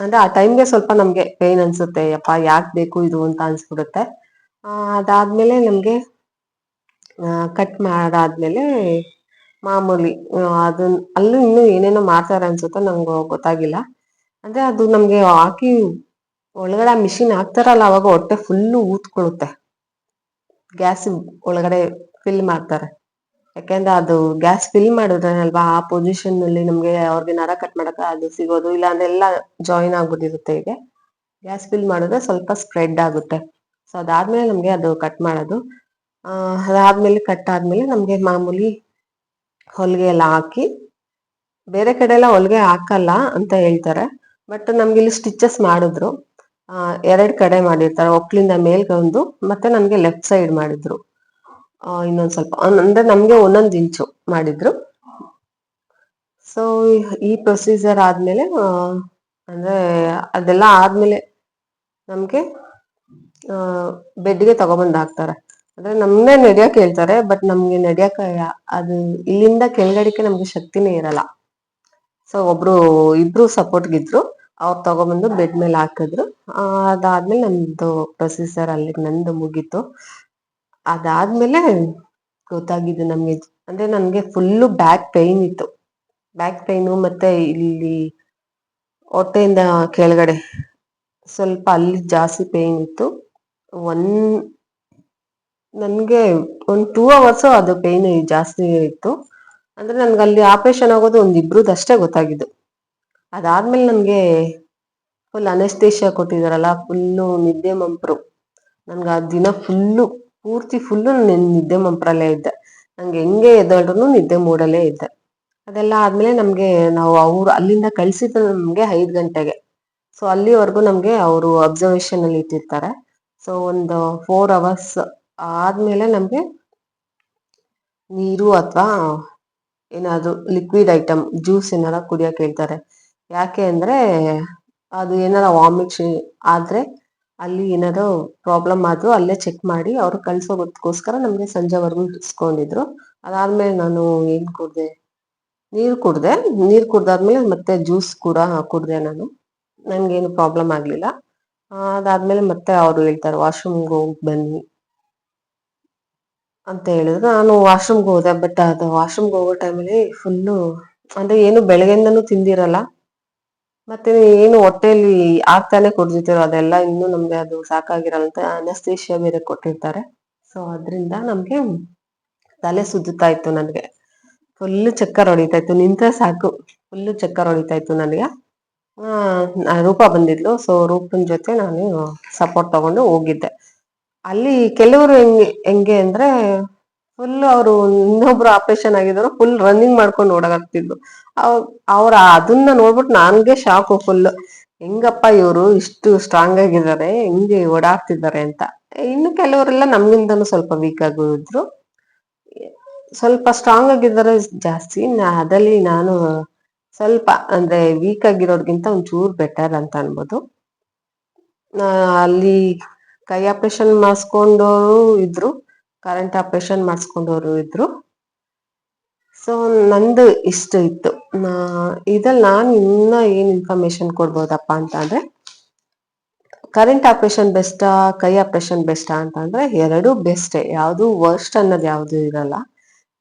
Speaker 3: ಅಂದ್ರೆ ಆ ಟೈಮ್ಗೆ ಸ್ವಲ್ಪ ನಮ್ಗೆ ಪೇನ್ ಅನ್ಸುತ್ತೆ. ಯಪ್ಪ, ಯಾಕೆ ಬೇಕು ಇದು ಅಂತ ಅನ್ಸ್ಬಿಡುತ್ತೆ. ಅದಾದ್ಮೇಲೆ ನಮ್ಗೆ ಕಟ್ ಮಾಡಾದ್ಮೇಲೆ ಮಾಮೂಲಿ ಆ, ಅದನ್ ಅಲ್ಲೂ ಇನ್ನೂ ಏನೇನೋ ಮಾಡ್ತಾರೆ ಅನ್ಸುತ್ತೆ ನಂಗೆ ಗೊತ್ತಾಗಿಲ್ಲ. ಅಂದ್ರೆ ಅದು ನಮ್ಗೆ ಹಾಕಿ ಒಳಗಡೆ ಮಿಷಿನ್ ಹಾಕ್ತಾರಲ್ಲ ಅವಾಗ ಹೊಟ್ಟೆ ಫುಲ್ಲು ಊತ್ಕೊಳ್ಳುತ್ತೆ ಗ್ಯಾಸ್ ಒಳಗಡೆ ಫಿಲ್ ಮಾಡ್ತಾರೆ. ಯಾಕೆಂದ್ರೆ ಅದು ಗ್ಯಾಸ್ ಫಿಲ್ ಮಾಡಿದ್ರಲ್ವಾ ಆ ಪೊಸಿಷನ್ ಅಲ್ಲಿ ನಮ್ಗೆ ಅವ್ರಿಗೆ ನರ ಕಟ್ ಮಾಡಕ ಅದು ಸಿಗೋದು ಇಲ್ಲ ಅಂದ್ರೆ ಎಲ್ಲ ಜಾಯಿನ್ ಆಗೋದಿರುತ್ತೆ ಹೀಗೆ. ಗ್ಯಾಸ್ ಫಿಲ್ ಮಾಡಿದ್ರೆ ಸ್ವಲ್ಪ ಸ್ಪ್ರೆಡ್ ಆಗುತ್ತೆ. ಸೊ ಅದಾದ್ಮೇಲೆ ನಮ್ಗೆ ಅದು ಕಟ್ ಮಾಡೋದು. ಆ, ಅದಾದ್ಮೇಲೆ ಕಟ್ ಆದ್ಮೇಲೆ ನಮ್ಗೆ ಮಾಮೂಲಿ ಹೊಲಿಗೆ ಎಲ್ಲ ಹಾಕಿ, ಬೇರೆ ಕಡೆ ಎಲ್ಲ ಹೊಲಿಗೆ ಹಾಕಲ್ಲ ಅಂತ ಹೇಳ್ತಾರೆ. ಬಟ್ ನಮ್ಗೆ ಇಲ್ಲಿ ಸ್ಟಿಚಸ್ ಮಾಡಿದ್ರು. ಎರಡು ಕಡೆ ಮಾಡಿರ್ತಾರೆ. ಒಕ್ಲಿಂದ ಮೇಲ್ಗೆ ಒಂದು, ಮತ್ತೆ ನಮ್ಗೆ ಲೆಫ್ಟ್ ಸೈಡ್ ಮಾಡಿದ್ರು. ಇನ್ನೊಂದ್ ಸ್ವಲ್ಪ ಅಂದ್ರೆ ನಮ್ಗೆ ಒಂದೊಂದ್ ಇಂಚು ಮಾಡಿದ್ರು. ಸೊ ಈ ಪ್ರೊಸೀಜರ್ ಆದ್ಮೇಲೆ ಅಂದ್ರೆ ಅದೆಲ್ಲ ಆದ್ಮೇಲೆ ನಮ್ಗೆ ಬೆಡ್ಗೆ ತಗೊಬಂದ್ ಹಾಕ್ತಾರೆ. ಅಂದ್ರೆ ನಮ್ನೆ ನಡಿಯಕ್ ಹೇಳ್ತಾರೆ ಬಟ್ ನಮ್ಗೆ ನಡಿಯಕ ಅದು ಇಲ್ಲಿಂದ ಕೆಳಗಡೆಗೆ ನಮ್ಗೆ ಶಕ್ತಿನೇ ಇರಲ್ಲ. ಸೊ ಒಬ್ರು ಇಬ್ರು ಸಪೋರ್ಟ್ಗಿದ್ರು ಅವ್ರು ತಗೊಬಂದು ಬೆಡ್ ಮೇಲೆ ಹಾಕಿದ್ರು. ಅದಾದ್ಮೇಲೆ ನಮ್ದು ಪ್ರೊಸೀಸರ್ ಅಲ್ಲಿ ನಂದು ಮುಗೀತು. ಅದಾದ್ಮೇಲೆ ಗೊತ್ತಾಗಿದ್ದು ನಮ್ಗೆ, ಅಂದ್ರೆ ನನ್ಗೆ ಫುಲ್ಲು ಬ್ಯಾಕ್ ಪೈನ್ ಇತ್ತು. ಬ್ಯಾಕ್ ಪೈನು ಮತ್ತೆ ಇಲ್ಲಿ ಹೊಟ್ಟೆಯಿಂದ ಕೆಳಗಡೆ ಸ್ವಲ್ಪ ಅಲ್ಲಿ ಜಾಸ್ತಿ ಪೇನ್ ಇತ್ತು. ಒನ್ ನನ್ಗೆ ಒಂದ್ ಟೂ ಅವರ್ಸ್ ಅದು ಪೇನ್ ಜಾಸ್ತಿ ಇತ್ತು. ಅಂದ್ರೆ ನನ್ಗೆ ಅಲ್ಲಿ ಆಪರೇಷನ್ ಆಗೋದು ಒಂದ್ ಇಬ್ರದಷ್ಟೇ ಗೊತ್ತಾಗಿದ್ದು. ಅದಾದ್ಮೇಲೆ ನನ್ಗೆ ಫುಲ್ ಅನೆಸ್ತೇಷಿಯಾ ಕೊಟ್ಟಿದಾರಲ್ಲ ಫುಲ್ಲು ನಿದ್ದೆ ಮಂಪ್ರು. ನನ್ಗೆ ಆ ದಿನ ಫುಲ್ಲು ಪೂರ್ತಿ ಫುಲ್ಲು ನಿದ್ದೆ ಮಂಪ್ರಲ್ಲೇ ಇದ್ದೆ. ನಂಗೆ ಹೆಂಗೆ ಎದ್ದೊಳ್ರು ನಿದ್ದೆ ಮೂಡಲ್ಲೇ ಇದ್ದೆ. ಅದೆಲ್ಲ ಆದ್ಮೇಲೆ ನಮ್ಗೆ ನಾವು ಅವ್ರು ಅಲ್ಲಿಂದ ಕಳ್ಸಿದ್ದು ನಮ್ಗೆ ಐದ್ ಗಂಟೆಗೆ. ಸೊ ಅಲ್ಲಿವರೆಗೂ ನಮ್ಗೆ ಅವರು ಅಬ್ಸರ್ವೇಶನ್ ಅಲ್ಲಿ ಇಟ್ಟಿರ್ತಾರೆ. ಸೊ ಒಂದು ಫೋರ್ ಅವರ್ಸ್ ಆದ್ಮೇಲೆ ನಮಗೆ ನೀರು ಅಥವಾ ಏನಾದರೂ ಲಿಕ್ವಿಡ್ ಐಟಮ್ ಜ್ಯೂಸ್ ಏನಾರ ಕುಡಿಯೋಕೆ ಹೇಳ್ತಾರೆ. ಯಾಕೆ ಅಂದರೆ ಅದು ಏನಾರ ವಾಮಿಟ್ ಆದ್ರೆ ಅಲ್ಲಿ ಏನಾದ್ರು ಪ್ರಾಬ್ಲಮ್ ಆದ್ರೂ ಅಲ್ಲೇ ಚೆಕ್ ಮಾಡಿ ಅವ್ರು ಕಳಿಸೋದಕ್ಕೋಸ್ಕರ ನಮಗೆ ಸಂಜೆವರೆಗೂ ಇಸ್ಕೊಂಡಿದ್ರು. ಅದಾದಮೇಲೆ ನಾನು ಏನು ಕುಡಿದೆ? ನೀರು ಕುಡಿದೆ. ನೀರು ಕುಡ್ದಾದ್ಮೇಲೆ ಮತ್ತೆ ಜ್ಯೂಸ್ ಕೂಡ ಕುಡಿದೆ ನಾನು. ನನಗೇನು ಪ್ರಾಬ್ಲಮ್ ಆಗಲಿಲ್ಲ. ಅದಾದ್ಮೇಲೆ ಮತ್ತೆ ಅವರು ಹೇಳ್ತಾರೆ ವಾಶ್ರೂಮ್ಗೆ ಹೋಗಿ ಬನ್ನಿ. ಅಂತ ಹೇಳಿದ್ರು ನಾನು ವಾಶ್ರೂಮ್ಗೆ ಹೋದೆ ಬಟ್ ಅದು ವಾಶ್ರೂಮ್ಗೆ ಹೋಗೋ ಟೈಮಲ್ಲಿ ಫುಲ್ಲು ಅಂದರೆ ಏನು ಬೆಳಗ್ಗೆಯಿಂದನೂ ತಿಂದಿರಲ್ಲ. ಮತ್ತೆ ಏನು ಹೊಟ್ಟೆಯಲ್ಲಿ ಆಗ್ತಾನೆ ಕುಡ್ದಿರ್ತೀರೋ ಅದೆಲ್ಲ ಇನ್ನೂ ನಮಗೆ ಅದು ಸಾಕಾಗಿರಲ್ಲ ಅಂತ ಅನಸ್ತೇಷಿಯಾ ಬೇರೆ ಕೊಟ್ಟಿರ್ತಾರೆ. ಸೊ ಅದರಿಂದ ನಮಗೆ ತಲೆ ಸುದ್ದುತ್ತಾ ಇತ್ತು ನನಗೆ. ಫುಲ್ಲು ಚಕ್ಕರ್ ಹೊಡಿತಾ ಇತ್ತು, ನಿಂತ್ರೆ ಸಾಕು. ಫುಲ್ಲು ಚಕ್ಕರ್ ಹೊಡಿತಾ ಇತ್ತು ನನಗೆ. ರೂಪ ಬಂದಿದ್ಲು. ಸೊ ರೂಪನ ಜೊತೆ ನಾನು ಸಪೋರ್ಟ್ ತಗೊಂಡು ಹೋಗಿದ್ದೆ. ಅಲ್ಲಿ ಕೆಲವರು ಹೆಂಗೆ ಹೆಂಗೆ ಅಂದ್ರೆ ಫುಲ್ ಅವರು ಇನ್ನೊಬ್ರು ಆಪರೇಷನ್ ಆಗಿದ್ರು ಫುಲ್ ರನ್ನಿಂಗ್ ಮಾಡ್ಕೊಂಡು ಓಡಾಡ್ತಿದ್ರು ಅವ್ರ ಅದನ್ನ ನೋಡ್ಬಿಟ್ಟು ನನ್ಗೆ ಶಾಕ್ ಫುಲ್ ಹೆಂಗಪ್ಪ ಇವರು ಇಷ್ಟು ಸ್ಟ್ರಾಂಗ್ ಆಗಿದ್ದಾರೆ, ಹೆಂಗೆ ಓಡಾಡ್ತಿದ್ದಾರೆ ಅಂತ. ಇನ್ನು ಕೆಲವರೆಲ್ಲ ನಮ್ಗಿಂತನೂ ಸ್ವಲ್ಪ ವೀಕ್ ಆಗಿದ್ರು ಸ್ವಲ್ಪ ಸ್ಟ್ರಾಂಗ್ ಆಗಿದ್ದಾರೆ ಜಾಸ್ತಿ ಅದ್ರಲ್ಲಿ ನಾನು ಸ್ವಲ್ಪ ಅಂದ್ರೆ ವೀಕ್ ಆಗಿರೋರ್ಗಿಂತ ಒಂಚೂರು ಬೆಟರ್ ಅಂತ ಅನ್ಬೋದು. ಅಲ್ಲಿ ಕೈ ಆಪರೇಷನ್ ಮಾಡಿಸ್ಕೊಂಡವರು ಇದ್ರು, ಕರೆಂಟ್ ಆಪರೇಷನ್ ಮಾಡಿಸ್ಕೊಂಡವರು ಇದ್ರು. ಸೊ ನಂದು ಇಷ್ಟ ಇತ್ತು. ಇದ್ರಲ್ಲಿ ನಾನು ಇನ್ನ ಏನು ಇನ್ಫಾರ್ಮೇಶನ್ ಕೊಡ್ಬೋದಪ್ಪ ಅಂತ ಅಂದ್ರೆ ಕರೆಂಟ್ ಆಪರೇಷನ್ ಬೆಸ್ಟಾ, ಕೈ ಆಪರೇಷನ್ ಬೆಸ್ಟಾ ಅಂತಂದ್ರೆ ಎರಡು ಬೆಸ್ಟ್. ಯಾವುದು ವರ್ಸ್ಟ್ ಅನ್ನೋದು ಯಾವುದು ಇರಲ್ಲ.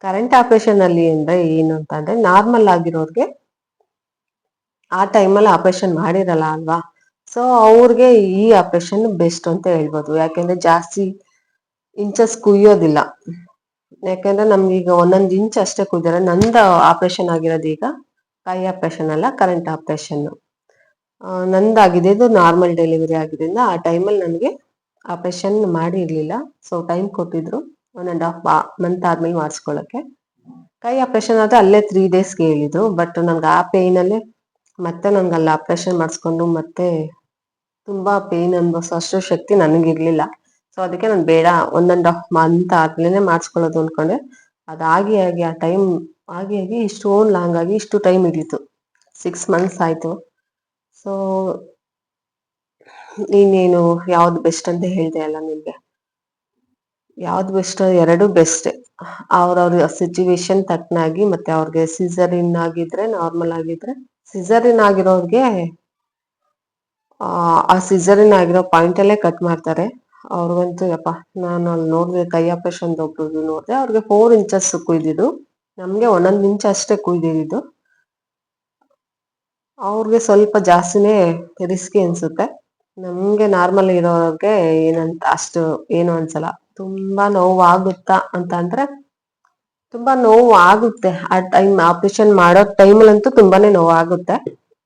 Speaker 3: ಕರೆಂಟ್ ಆಪರೇಷನ್ ಅಲ್ಲಿ ಅಂದ್ರೆ ಏನು ಅಂತಂದ್ರೆ, ನಾರ್ಮಲ್ ಆಗಿರೋರ್ಗೆ ಆ ಟೈಮಲ್ಲಿ ಆಪರೇಷನ್ ಮಾಡಿರಲ್ಲ ಅಲ್ವಾ? ಸೊ ಅವ್ರಿಗೆ ಈ ಆಪರೇಷನ್ ಬೆಸ್ಟ್ ಅಂತ ಹೇಳ್ಬೋದು. ಯಾಕೆಂದ್ರೆ ಜಾಸ್ತಿ ಇಂಚಸ್ ಕುಯ್ಯೋದಿಲ್ಲ. ಯಾಕೆಂದ್ರೆ ನಮ್ಗೀಗ ಒಂದೊಂದು ಇಂಚ್ ಅಷ್ಟೇ ಕುಯ್ದಾರೆ ನಂದು ಆಪರೇಷನ್ ಆಗಿರೋದು ಈಗ ಕೈ ಆಪರೇಷನ್ ಅಲ್ಲ ಕರೆಂಟ್ ಆಪರೇಷನ್ ನಂದಾಗಿದೆ. ಇದು ನಾರ್ಮಲ್ ಡೆಲಿವರಿ ಆಗಿದ್ದರಿಂದ ಆ ಟೈಮಲ್ಲಿ ನನಗೆ ಆಪರೇಷನ್ ಮಾಡಿ ಇರ್ಲಿಲ್ಲ. ಸೊ ಟೈಮ್ ಕೊಟ್ಟಿದ್ರು. ಒನ್ ಅಂಡ್ ಹಾಫ್ ಮಂತ್ ಆದ್ಮೇಲೆ ಮಾಡಿಸ್ಕೊಳ್ಳೋಕ್ಕೆ ಕೈ ಆಪರೇಷನ್ ಆದರೆ ಅಲ್ಲೇ ತ್ರೀ ಡೇಸ್ಗೆ ಹೇಳಿದ್ರು. ಬಟ್ ನನಗೆ ಆ ಪೇಯ್ನಲ್ಲೇ ಮತ್ತೆ ನನಗೆ ಅಲ್ಲಿ ಆಪರೇಷನ್ ಮಾಡಿಸ್ಕೊಂಡು ಮತ್ತೆ ತುಂಬಾ ಪೇನ್ ಅನ್ಭವಿಸೋ ಅಷ್ಟು ಶಕ್ತಿ ನನಗಿರ್ಲಿಲ್ಲ. ಸೊ ಅದಕ್ಕೆ ನಾನು ಬೇಡ ಹಾಫ್ ಮಂತ್ ಆದ್ಮೇಲೆ ಮಾಡಿಸ್ಕೊಳ್ಳೋದು ಅನ್ಕೊಂಡೆ. ಅದಾಗಿ ಆಗಿ ಆ ಟೈಮ್ ಆಗಿ ಆಗಿ ಇಷ್ಟೊಂದು ಲಾಂಗ್ ಆಗಿ ಇಷ್ಟು ಟೈಮ್ ಹಿಡೀತು. ಸಿಕ್ಸ್ ಮಂತ್ಸ್ ಆಯ್ತು. ಸೊ ಇನ್ನೇನು, ಯಾವ್ದು ಬೆಸ್ಟ್ ಅಂತ ಹೇಳಿದೆ ಅಲ್ಲ ನಿಮ್ಗೆ? ಯಾವ್ದು ಬೆಸ್ಟ್ ಎರಡು ಬೆಸ್ಟ್ ಅವ್ರವ್ರ ಸಿಚುವೇಶನ್ ತಕ್ಕನಾಗಿ ಮತ್ತೆ ಅವ್ರಿಗೆ ಸಿಸರಿನ್ ಆಗಿದ್ರೆ ನಾರ್ಮಲ್ ಆಗಿದ್ರೆ ಸಿಸರಿನ್ ಆಗಿರೋರ್ಗೆ ಆ, ಸೀಸರಿನ್ ಆಗಿರೋ ಪಾಯಿಂಟ್ ಅಲ್ಲೇ ಕಟ್ ಮಾಡ್ತಾರೆ. ಅವ್ರಿಗಂತೂ ಯಪ್ಪ ನಾನು ಅಲ್ಲಿ ನೋಡಿದೆ ಕೈ ಆಪರೇಷನ್ ಒಬ್ರು ನೋಡಿದೆ ಅವ್ರಿಗೆ ಫೋರ್ ಇಂಚಸ್ ಕುಯ್ದಿದ್ದು. ನಮ್ಗೆ ಒಂದೊಂದ್ ಇಂಚ್ ಅಷ್ಟೇ ಕುಯ್ದಿದ್ದು. ಅವ್ರಿಗೆ ಸ್ವಲ್ಪ ಜಾಸ್ತಿನೇ ರಿಸ್ಕಿ ಅನ್ಸುತ್ತೆ. ನಮ್ಗೆ ನಾರ್ಮಲ್ ಇರೋರ್ಗೆ ಏನಂತ ಅಷ್ಟು ಏನು ಅನ್ಸಲ್ಲ. ತುಂಬಾ ನೋವಾಗುತ್ತಾ ಅಂತ ಅಂದ್ರೆ ತುಂಬಾ ನೋವು ಆಗುತ್ತೆ ಆ ಟೈಮ್ ಆಪರೇಷನ್ ಮಾಡೋ ಟೈಮಲ್ಲಂತೂ ತುಂಬಾನೇ ನೋವು ಆಗುತ್ತೆ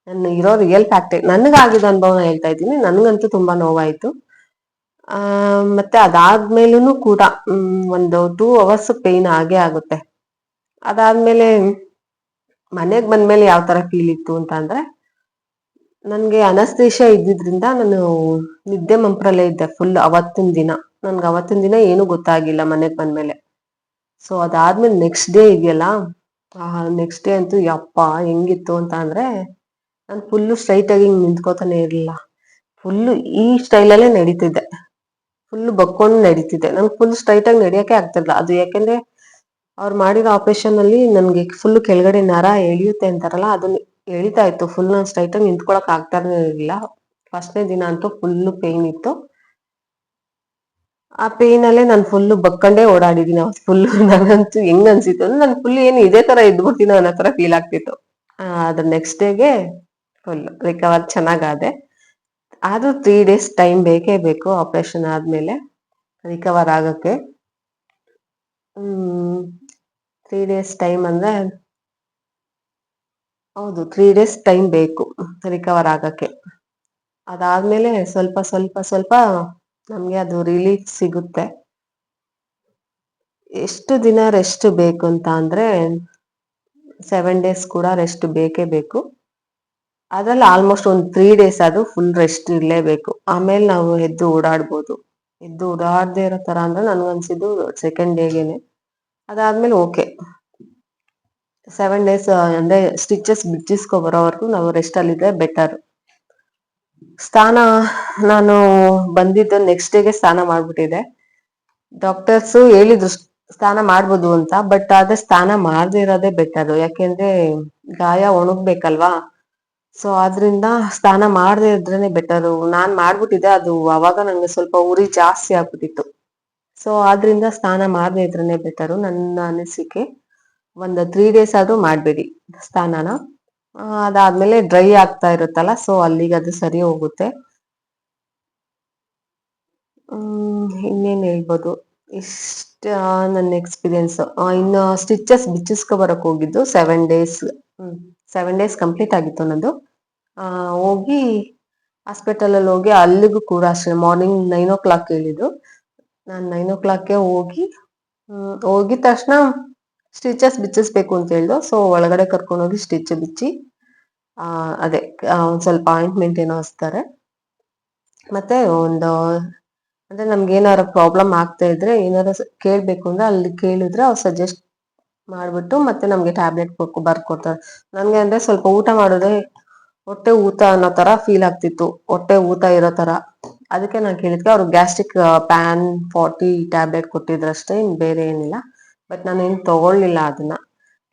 Speaker 3: ನಾನು ಇರೋ ರಿಯಲ್ ಫ್ಯಾಕ್ಟ್ ನನಗಾಗಿದ ಅನುಭವನ ಹೇಳ್ತಾ ಇದ್ದೀನಿ. ನನಗಂತೂ ತುಂಬಾ ನೋವಾಯಿತು. ಮತ್ತೆ ಅದಾದ್ಮೇಲೂ ಕೂಡ ಒಂದು ಟೂ ಅವರ್ಸ್ ಪೇನ್ ಆಗೇ ಆಗುತ್ತೆ. ಅದಾದ್ಮೇಲೆ ಮನೆಗೆ ಬಂದ್ಮೇಲೆ ಯಾವ ತರ ಫೀಲ್ ಇತ್ತು ಅಂತ ಅಂದ್ರೆ, ನನಗೆ ಅನಸ್ತೇಶ ಇದ್ದಿದ್ರಿಂದ ನಾನು ನಿದ್ದೆ ಮಂಪ್ರಲ್ಲೇ ಇದ್ದೆ ಫುಲ್ ಅವತ್ತಿನ ದಿನ. ನನ್ಗೆ ಅವತ್ತಿನ ದಿನ ಏನೂ ಗೊತ್ತಾಗಿಲ್ಲ ಮನೆಗೆ ಬಂದ್ಮೇಲೆ. ಸೊ ಅದಾದ್ಮೇಲೆ ನೆಕ್ಸ್ಟ್ ಡೇ ಇದೆಯಲ್ಲ ನೆಕ್ಸ್ಟ್ ಡೇ ಅಂತೂ ಯಪ್ಪ, ಹೆಂಗಿತ್ತು ಅಂತ ಅಂದ್ರೆ ನಾನು ಫುಲ್ಲು ಸ್ಟ್ರೈಟ್ ಆಗಿ ಹಿಂಗ್ ನಿಂತ್ಕೋತಾನೆ ಇರಲಿಲ್ಲ. ಫುಲ್ಲು ಈ ಸ್ಟೈಲಲ್ಲೇ ನಡೀತಿದ್ದೆ. ಫುಲ್ಲು ಬಕ್ಕೊಂಡು ನಡೀತಿದ್ದೆ. ನಂಗೆ ಫುಲ್ ಸ್ಟ್ರೈಟ್ ಆಗಿ ನಡೆಯಕ್ಕೆ ಆಗ್ತಿರ್ಲಿಲ್ಲ. ಅದು ಯಾಕೆಂದ್ರೆ ಅವ್ರು ಮಾಡಿರೋ ಆಪರೇಷನ್ ಅಲ್ಲಿ ನನ್ಗೆ ಫುಲ್ ಕೆಳಗಡೆ ನರ ಎಳಿಯುತ್ತೆ ಅಂತಾರಲ್ಲ ಅದನ್ನ ಎಳಿತಾ ಇತ್ತು. ಫುಲ್ ನಾನು ಸ್ಟ್ರೈಟ್ ಆಗಿ ನಿಂತ್ಕೊಳಕ್ ಆಗ್ತಾನೆ ಇರಲಿಲ್ಲ. ಫಸ್ಟ್ನೇ ದಿನ ಅಂತೂ ಫುಲ್ ಪೇನ್ ಇತ್ತು. ಆ ಪೇನ್ ಅಲ್ಲೇ ನಾನು ಫುಲ್ ಬಕ್ಕಂಡೇ ಓಡಾಡಿದೀನಿ ಅವತ್ತು ಫುಲ್ ನನಗಂತೂ ಹೆಂಗ್ ಅನ್ಸಿತ್ತು ಅಂದ್ರೆ ನಾನು ಫುಲ್ ಏನು ಇದೇ ತರ ಇದ್ಬಿಡ್ತೀನಿ ಅನ್ನೋ ತರ ಫೀಲ್ ಆಗ್ತಿತ್ತು. ಅದ್ರ ನೆಕ್ಸ್ಟ್ ಡೇಗೆ ಫುಲ್ ರಿಕವರ್ ಚೆನ್ನಾಗಾದೆ. ಆದ್ರೂ ತ್ರೀ ಡೇಸ್ ಟೈಮ್ ಬೇಕೇ ಬೇಕು ಆಪರೇಷನ್ ಆದ್ಮೇಲೆ. ರಿಕವರ್ ಆಗಕ್ಕೆ ತ್ರೀ ಡೇಸ್ ಟೈಮ್ ಅಂದ್ರೆ ಹೌದು ತ್ರೀ ಡೇಸ್ ಟೈಮ್ ಬೇಕು ರಿಕವರ್ ಆಗಕ್ಕೆ ಅದಾದ್ಮೇಲೆ ಸ್ವಲ್ಪ ಸ್ವಲ್ಪ ಸ್ವಲ್ಪ ನಮ್ಗೆ ಅದು ರಿಲೀಫ್ ಸಿಗುತ್ತೆ. ಎಷ್ಟು ದಿನ ರೆಸ್ಟ್ ಬೇಕು ಅಂತ ಅಂದ್ರೆ ಸೆವೆನ್ ಡೇಸ್ ಕೂಡ ರೆಸ್ಟ್ ಬೇಕೇ ಬೇಕು. ಅದ್ರಲ್ಲಿ ಆಲ್ಮೋಸ್ಟ್ ಒಂದು ತ್ರೀ ಡೇಸ್ ಅದು ಫುಲ್ ರೆಸ್ಟ್ ಇರಲೇಬೇಕು. ಆಮೇಲೆ ನಾವು ಎದ್ದು ಓಡಾಡ್ಬೋದು. ಎದ್ದು ಓಡಾಡದೇ ಇರೋ ತರ ಅಂದ್ರೆ ನನ್ಗನ್ಸಿದ್ದು ಸೆಕೆಂಡ್ ಡೇಗೇನೆ ಅದಾದ್ಮೇಲೆ ಓಕೆ ಸೆವೆನ್ ಡೇಸ್ ಅಂದ್ರೆ ಸ್ಟಿಚಸ್ ಬಿಚ್ಚಿಸ್ಕೊ ಬರೋವರೆಗೂ ನಾವು ರೆಸ್ಟ್ ಅಲ್ಲಿದ್ರೆ ಬೆಟರ್ ಸ್ನಾನ ನಾನು ಬಂದಿದ್ದ ನೆಕ್ಸ್ಟ್ ಡೇಗೆ ಸ್ನಾನ ಮಾಡ್ಬಿಟ್ಟಿದೆ. ಡಾಕ್ಟರ್ಸ್ ಹೇಳಿದ್ರು ಸ್ನಾನ ಮಾಡ್ಬೋದು ಅಂತ ಬಟ್ ಆದ್ರೆ ಸ್ನಾನ ಮಾಡದೇ ಇರೋದೇ ಬೆಟರ್ ಯಾಕೆಂದ್ರೆ ಗಾಯ ಒಣಗ್ಬೇಕಲ್ವಾ? ಸೊ ಆದ್ರಿಂದ ಸ್ನಾನ ಮಾಡದೇ ಇದ್ರೇನೆ ಬೆಟರ್ ನಾನ್ ಮಾಡ್ಬಿಟ್ಟಿದ್ದೆ ಅದು ಅವಾಗ ನಂಗೆ ಸ್ವಲ್ಪ ಉರಿ ಜಾಸ್ತಿ ಆಗ್ಬಿಟ್ಟಿತ್ತು. ಸೊ ಆದ್ರಿಂದ ಸ್ನಾನ ಮಾಡದೇ ಇದ್ರೇನೆ ಬೆಟರು ನನ್ನ ಅನಿಸಿಕೆ. ಒಂದು ತ್ರೀ ಡೇಸ್ ಆದ್ರೂ ಮಾಡ್ಬೇಡಿ ಸ್ನಾನನ. ಅದಾದ್ಮೇಲೆ ಡ್ರೈ ಆಗ್ತಾ ಇರುತ್ತಲ್ಲ ಸೊ ಅಲ್ಲಿಗೆ ಅದು ಸರಿ ಹೋಗುತ್ತೆ. ಹ್ಮ್ ಇನ್ನೇನ್ ಹೇಳ್ಬೋದು? ಇಷ್ಟ ನನ್ನ ಎಕ್ಸ್ಪೀರಿಯನ್ಸ್ ಇನ್ನು ಸ್ಟಿಚಸ್ ಬಿಚ್ಚಿಸ್ಕೊ ಬರಕ್ ಹೋಗಿದ್ದು seven days hmm seven days complete ಆಗಿತ್ತು ನಂದು. ಆ, ಹೋಗಿ ಹಾಸ್ಪಿಟಲಲ್ಲಿ ಹೋಗಿ ಅಲ್ಲಿಗೂ ಕೂಡ ಅಷ್ಟೇ ಮಾರ್ನಿಂಗ್ ನೈನ್ ಓ ಕ್ಲಾಕ್ ಹೇಳಿದ್ರು ನಾನು ನೈನ್ ಓ ಕ್ಲಾಕ್ಗೆ ಹೋಗಿ ಹೋಗಿದ ತಕ್ಷಣ ಸ್ಟಿಚಸ್ ಬಿಚ್ಚಿಸ್ಬೇಕು ಅಂತ ಹೇಳಿದ್ರು ಸೊ ಒಳಗಡೆ ಕರ್ಕೊಂಡೋಗಿ ಸ್ಟಿಚ್ ಬಿಚ್ಚಿ ಅದೇ ಒಂದು ಸ್ವಲ್ಪ ಆಯಿಂಟ್ಮೆಂಟ್ ಏನೋ ಹಚ್ತಾರೆ. ಮತ್ತೆ ಒಂದು, ಅಂದ್ರೆ ನಮ್ಗೆ ಏನಾರ ಪ್ರಾಬ್ಲಮ್ ಆಗ್ತಾ ಇದ್ರೆ ಏನಾರ ಕೇಳ್ಬೇಕು ಅಂದ್ರೆ ಅಲ್ಲಿ ಕೇಳಿದ್ರೆ ಅವ್ರು ಸಜೆಸ್ಟ್ ಮಾಡ್ಬಿಟ್ಟು ಮತ್ತೆ ನಮ್ಗೆ ಟ್ಯಾಬ್ಲೆಟ್ ಬರ್ಕೊಡ್ತಾರೆ. ನನಗೆ ಅಂದ್ರೆ ಸ್ವಲ್ಪ ಊಟ ಮಾಡಿದ್ರೆ ಹೊಟ್ಟೆ ಊತ ಅನ್ನೋ ತರ ಫೀಲ್ ಆಗ್ತಿತ್ತು. ಹೊಟ್ಟೆ ಊತ ಇರೋ ತರ. ಅದಕ್ಕೆ ನಾನು ಕೇಳಿದ್ಕೆ ಅವ್ರು ಗ್ಯಾಸ್ಟ್ರಿಕ್ ಪ್ಯಾನ್ ಫಾರ್ಟಿ ಟ್ಯಾಬ್ಲೆಟ್ ಕೊಟ್ಟಿದ್ರಷ್ಟೇ, ಇನ್ ಬೇರೆ ಏನಿಲ್ಲ. ಬಟ್ ನಾನು ಏನು ತಗೊಳ್ಳಿಲ್ಲ ಅದನ್ನ.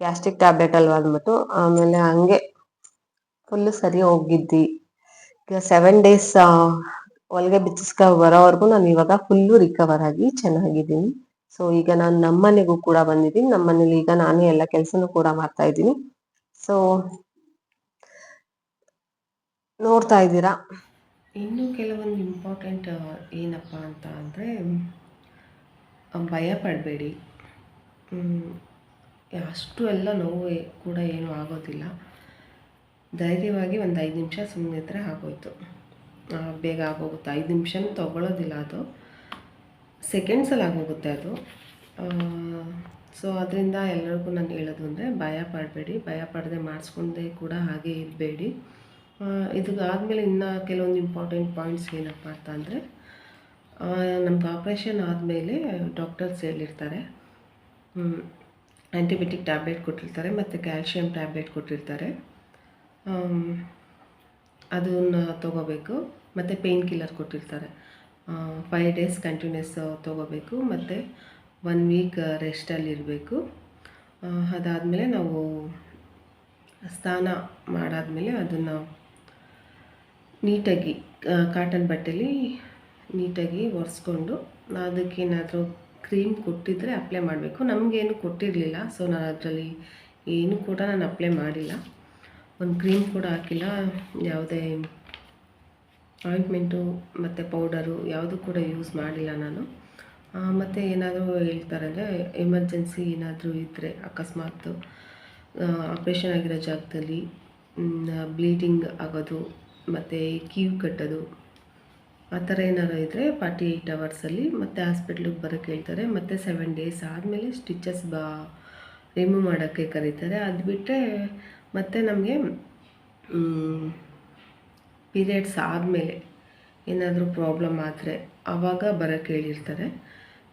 Speaker 3: ಗ್ಯಾಸ್ಟ್ರಿಕ್ ಟ್ಯಾಬ್ಲೆಟ್ ಅಲ್ವಾ ಅಂದ್ಬಿಟ್ಟು, ಆಮೇಲೆ ಹಂಗೆ ಫುಲ್ ಸರಿ ಹೋಗಿದ್ದಿ. ಈಗ ಸೆವೆನ್ ಡೇಸ್ ಒಳಗೆ ಬಿಚ್ಚಿಸ್ಕ ಬರೋವರೆಗೂ ನಾನು ಇವಾಗ ಫುಲ್ಲು ರಿಕವರ್ ಆಗಿ ಚೆನ್ನಾಗಿದ್ದೀನಿ. ಸೊ ಈಗ ನಾನು ನಮ್ಮನೆಗೂ ಕೂಡ ಬಂದಿದ್ದೀನಿ. ನಮ್ಮನೇಲಿ ಈಗ ನಾನೇ ಎಲ್ಲ ಕೆಲಸನೂ ಕೂಡ ಮಾಡ್ತಾ ಇದ್ದೀನಿ. ಸೊ ನೋಡ್ತಾ ಇದ್ದೀರಾ?
Speaker 4: ಇನ್ನು ಕೆಲವೊಂದು ಇಂಪಾರ್ಟೆಂಟ್ ಏನಪ್ಪ ಅಂತ ಅಂದರೆ ಭಯ ಪಡಬೇಡಿ. ಅಷ್ಟು ಎಲ್ಲ ನೋವು ಕೂಡ ಏನು ಆಗೋದಿಲ್ಲ. ಧೈರ್ಯವಾಗಿ ಒಂದು ಐದು ನಿಮಿಷ ಸುಮ್ಮನಿದ್ರೆ ಆಗೋಯ್ತು. ಆ, ಬೇಗ ಆಗೋಗುತ್ತೆ. ಐದು ನಿಮಿಷನೂ ತಗೊಳ್ಳೋದಿಲ್ಲ ಅದು. ಸೆಕೆಂಡ್ಸಲ್ಲಿ ಆಗೋಗುತ್ತೆ ಅದು. ಸೊ ಅದರಿಂದ ಎಲ್ಲರಿಗೂ ನಾನು ಹೇಳೋದು ಅಂದರೆ ಭಯ ಪಡಬೇಡಿ. ಭಯ ಪಡದೆ ಮಾಡಿಸ್ಕೊಂಡೇ ಕೂಡ ಹಾಗೆ ಇರಬೇಡಿ. ಇದಾದಮೇಲೆ ಇನ್ನು ಕೆಲವೊಂದು ಇಂಪಾರ್ಟೆಂಟ್ ಪಾಯಿಂಟ್ಸ್ ಏನಪ್ಪ ಅಂತ ಅಂದರೆ ನಮ್ಗೆ ಆಪ್ರೇಷನ್ ಆದಮೇಲೆ ಡಾಕ್ಟರ್ಸ್ ಹೇಳಿರ್ತಾರೆ ಆ್ಯಂಟಿಬಯೋಟಿಕ್ ಟ್ಯಾಬ್ಲೆಟ್ ಕೊಟ್ಟಿರ್ತಾರೆ ಮತ್ತು ಕ್ಯಾಲ್ಶಿಯಂ ಟ್ಯಾಬ್ಲೆಟ್ ಕೊಟ್ಟಿರ್ತಾರೆ. ಅದನ್ನು ತೊಗೋಬೇಕು. ಮತ್ತು ಪೇಯ್ನ್ ಕಿಲ್ಲರ್ ಕೊಟ್ಟಿರ್ತಾರೆ. ಫೈವ್ ಡೇಸ್ ಕಂಟಿನ್ಯೂಸ್ ತೊಗೋಬೇಕು. ಮತ್ತು ಒನ್ ವೀಕ್ ರೆಸ್ಟಲ್ಲಿರಬೇಕು ಅದಾದಮೇಲೆ ನಾವು ಸ್ನಾನ ಮಾಡಾದಮೇಲೆ ಅದನ್ನು ನೀಟಾಗಿ ಕಾಟನ್ ಬಟ್ಟೆಲಿ ನೀಟಾಗಿ ಒರೆಸ್ಕೊಂಡು ಅದಕ್ಕೇನಾದರೂ ಕ್ರೀಮ್ ಕೊಟ್ಟಿದ್ದರೆ ಅಪ್ಲೈ ಮಾಡಬೇಕು. ನಮಗೇನು ಕೊಟ್ಟಿರಲಿಲ್ಲ ಸೊ ನಾನು ಅದರಲ್ಲಿ ಏನು ಕೂಡ ನಾನು ಅಪ್ಲೈ ಮಾಡಿಲ್ಲ. ಒಂದು ಕ್ರೀಮ್ ಕೂಡ ಹಾಕಿಲ್ಲ, ಯಾವುದೇ ಆಯಿಂಟ್ಮೆಂಟು ಮತ್ತು ಪೌಡರು ಯಾವುದು ಕೂಡ ಯೂಸ್ ಮಾಡಿಲ್ಲ ನಾನು. ಮತ್ತು ಏನಾದರೂ ಹೇಳ್ತಾರೆ ಅಂದರೆ ಎಮರ್ಜೆನ್ಸಿ ಏನಾದರೂ ಇದ್ದರೆ ಅಕಸ್ಮಾತ್ ಆಪ್ರೇಷನ್ ಆಗಿರೋ ಜಾಗದಲ್ಲಿ ಬ್ಲೀಡಿಂಗ್ ಆಗೋದು ಮತ್ತು ಕ್ಯೂ ಕಟ್ಟೋದು. ಆ ಥರ ಏನಾರು ಇದ್ದರೆ ಫಾರ್ಟಿ ಏಯ್ಟ್ ಅವರ್ಸಲ್ಲಿ ಮತ್ತೆ ಹಾಸ್ಪಿಟ್ಲಿಗೆ ಬರೋಕ್ಕೆ ಹೇಳ್ತಾರೆ. ಮತ್ತು ಸೆವೆನ್ ಡೇಸ್ ಆದಮೇಲೆ ಸ್ಟಿಚಸ್ ಬಾ ರಿಮೂವ್ ಮಾಡೋಕ್ಕೆ ಕರೀತಾರೆ. ಅದು ಬಿಟ್ಟರೆ ಮತ್ತೆ ನಮಗೆ
Speaker 3: ಪೀರಿಯಡ್ಸ್ ಆದಮೇಲೆ ಏನಾದರೂ ಪ್ರಾಬ್ಲಮ್ ಆದರೆ ಆವಾಗ ಬರೋಕ್ಕೆ ಹೇಳಿರ್ತಾರೆ.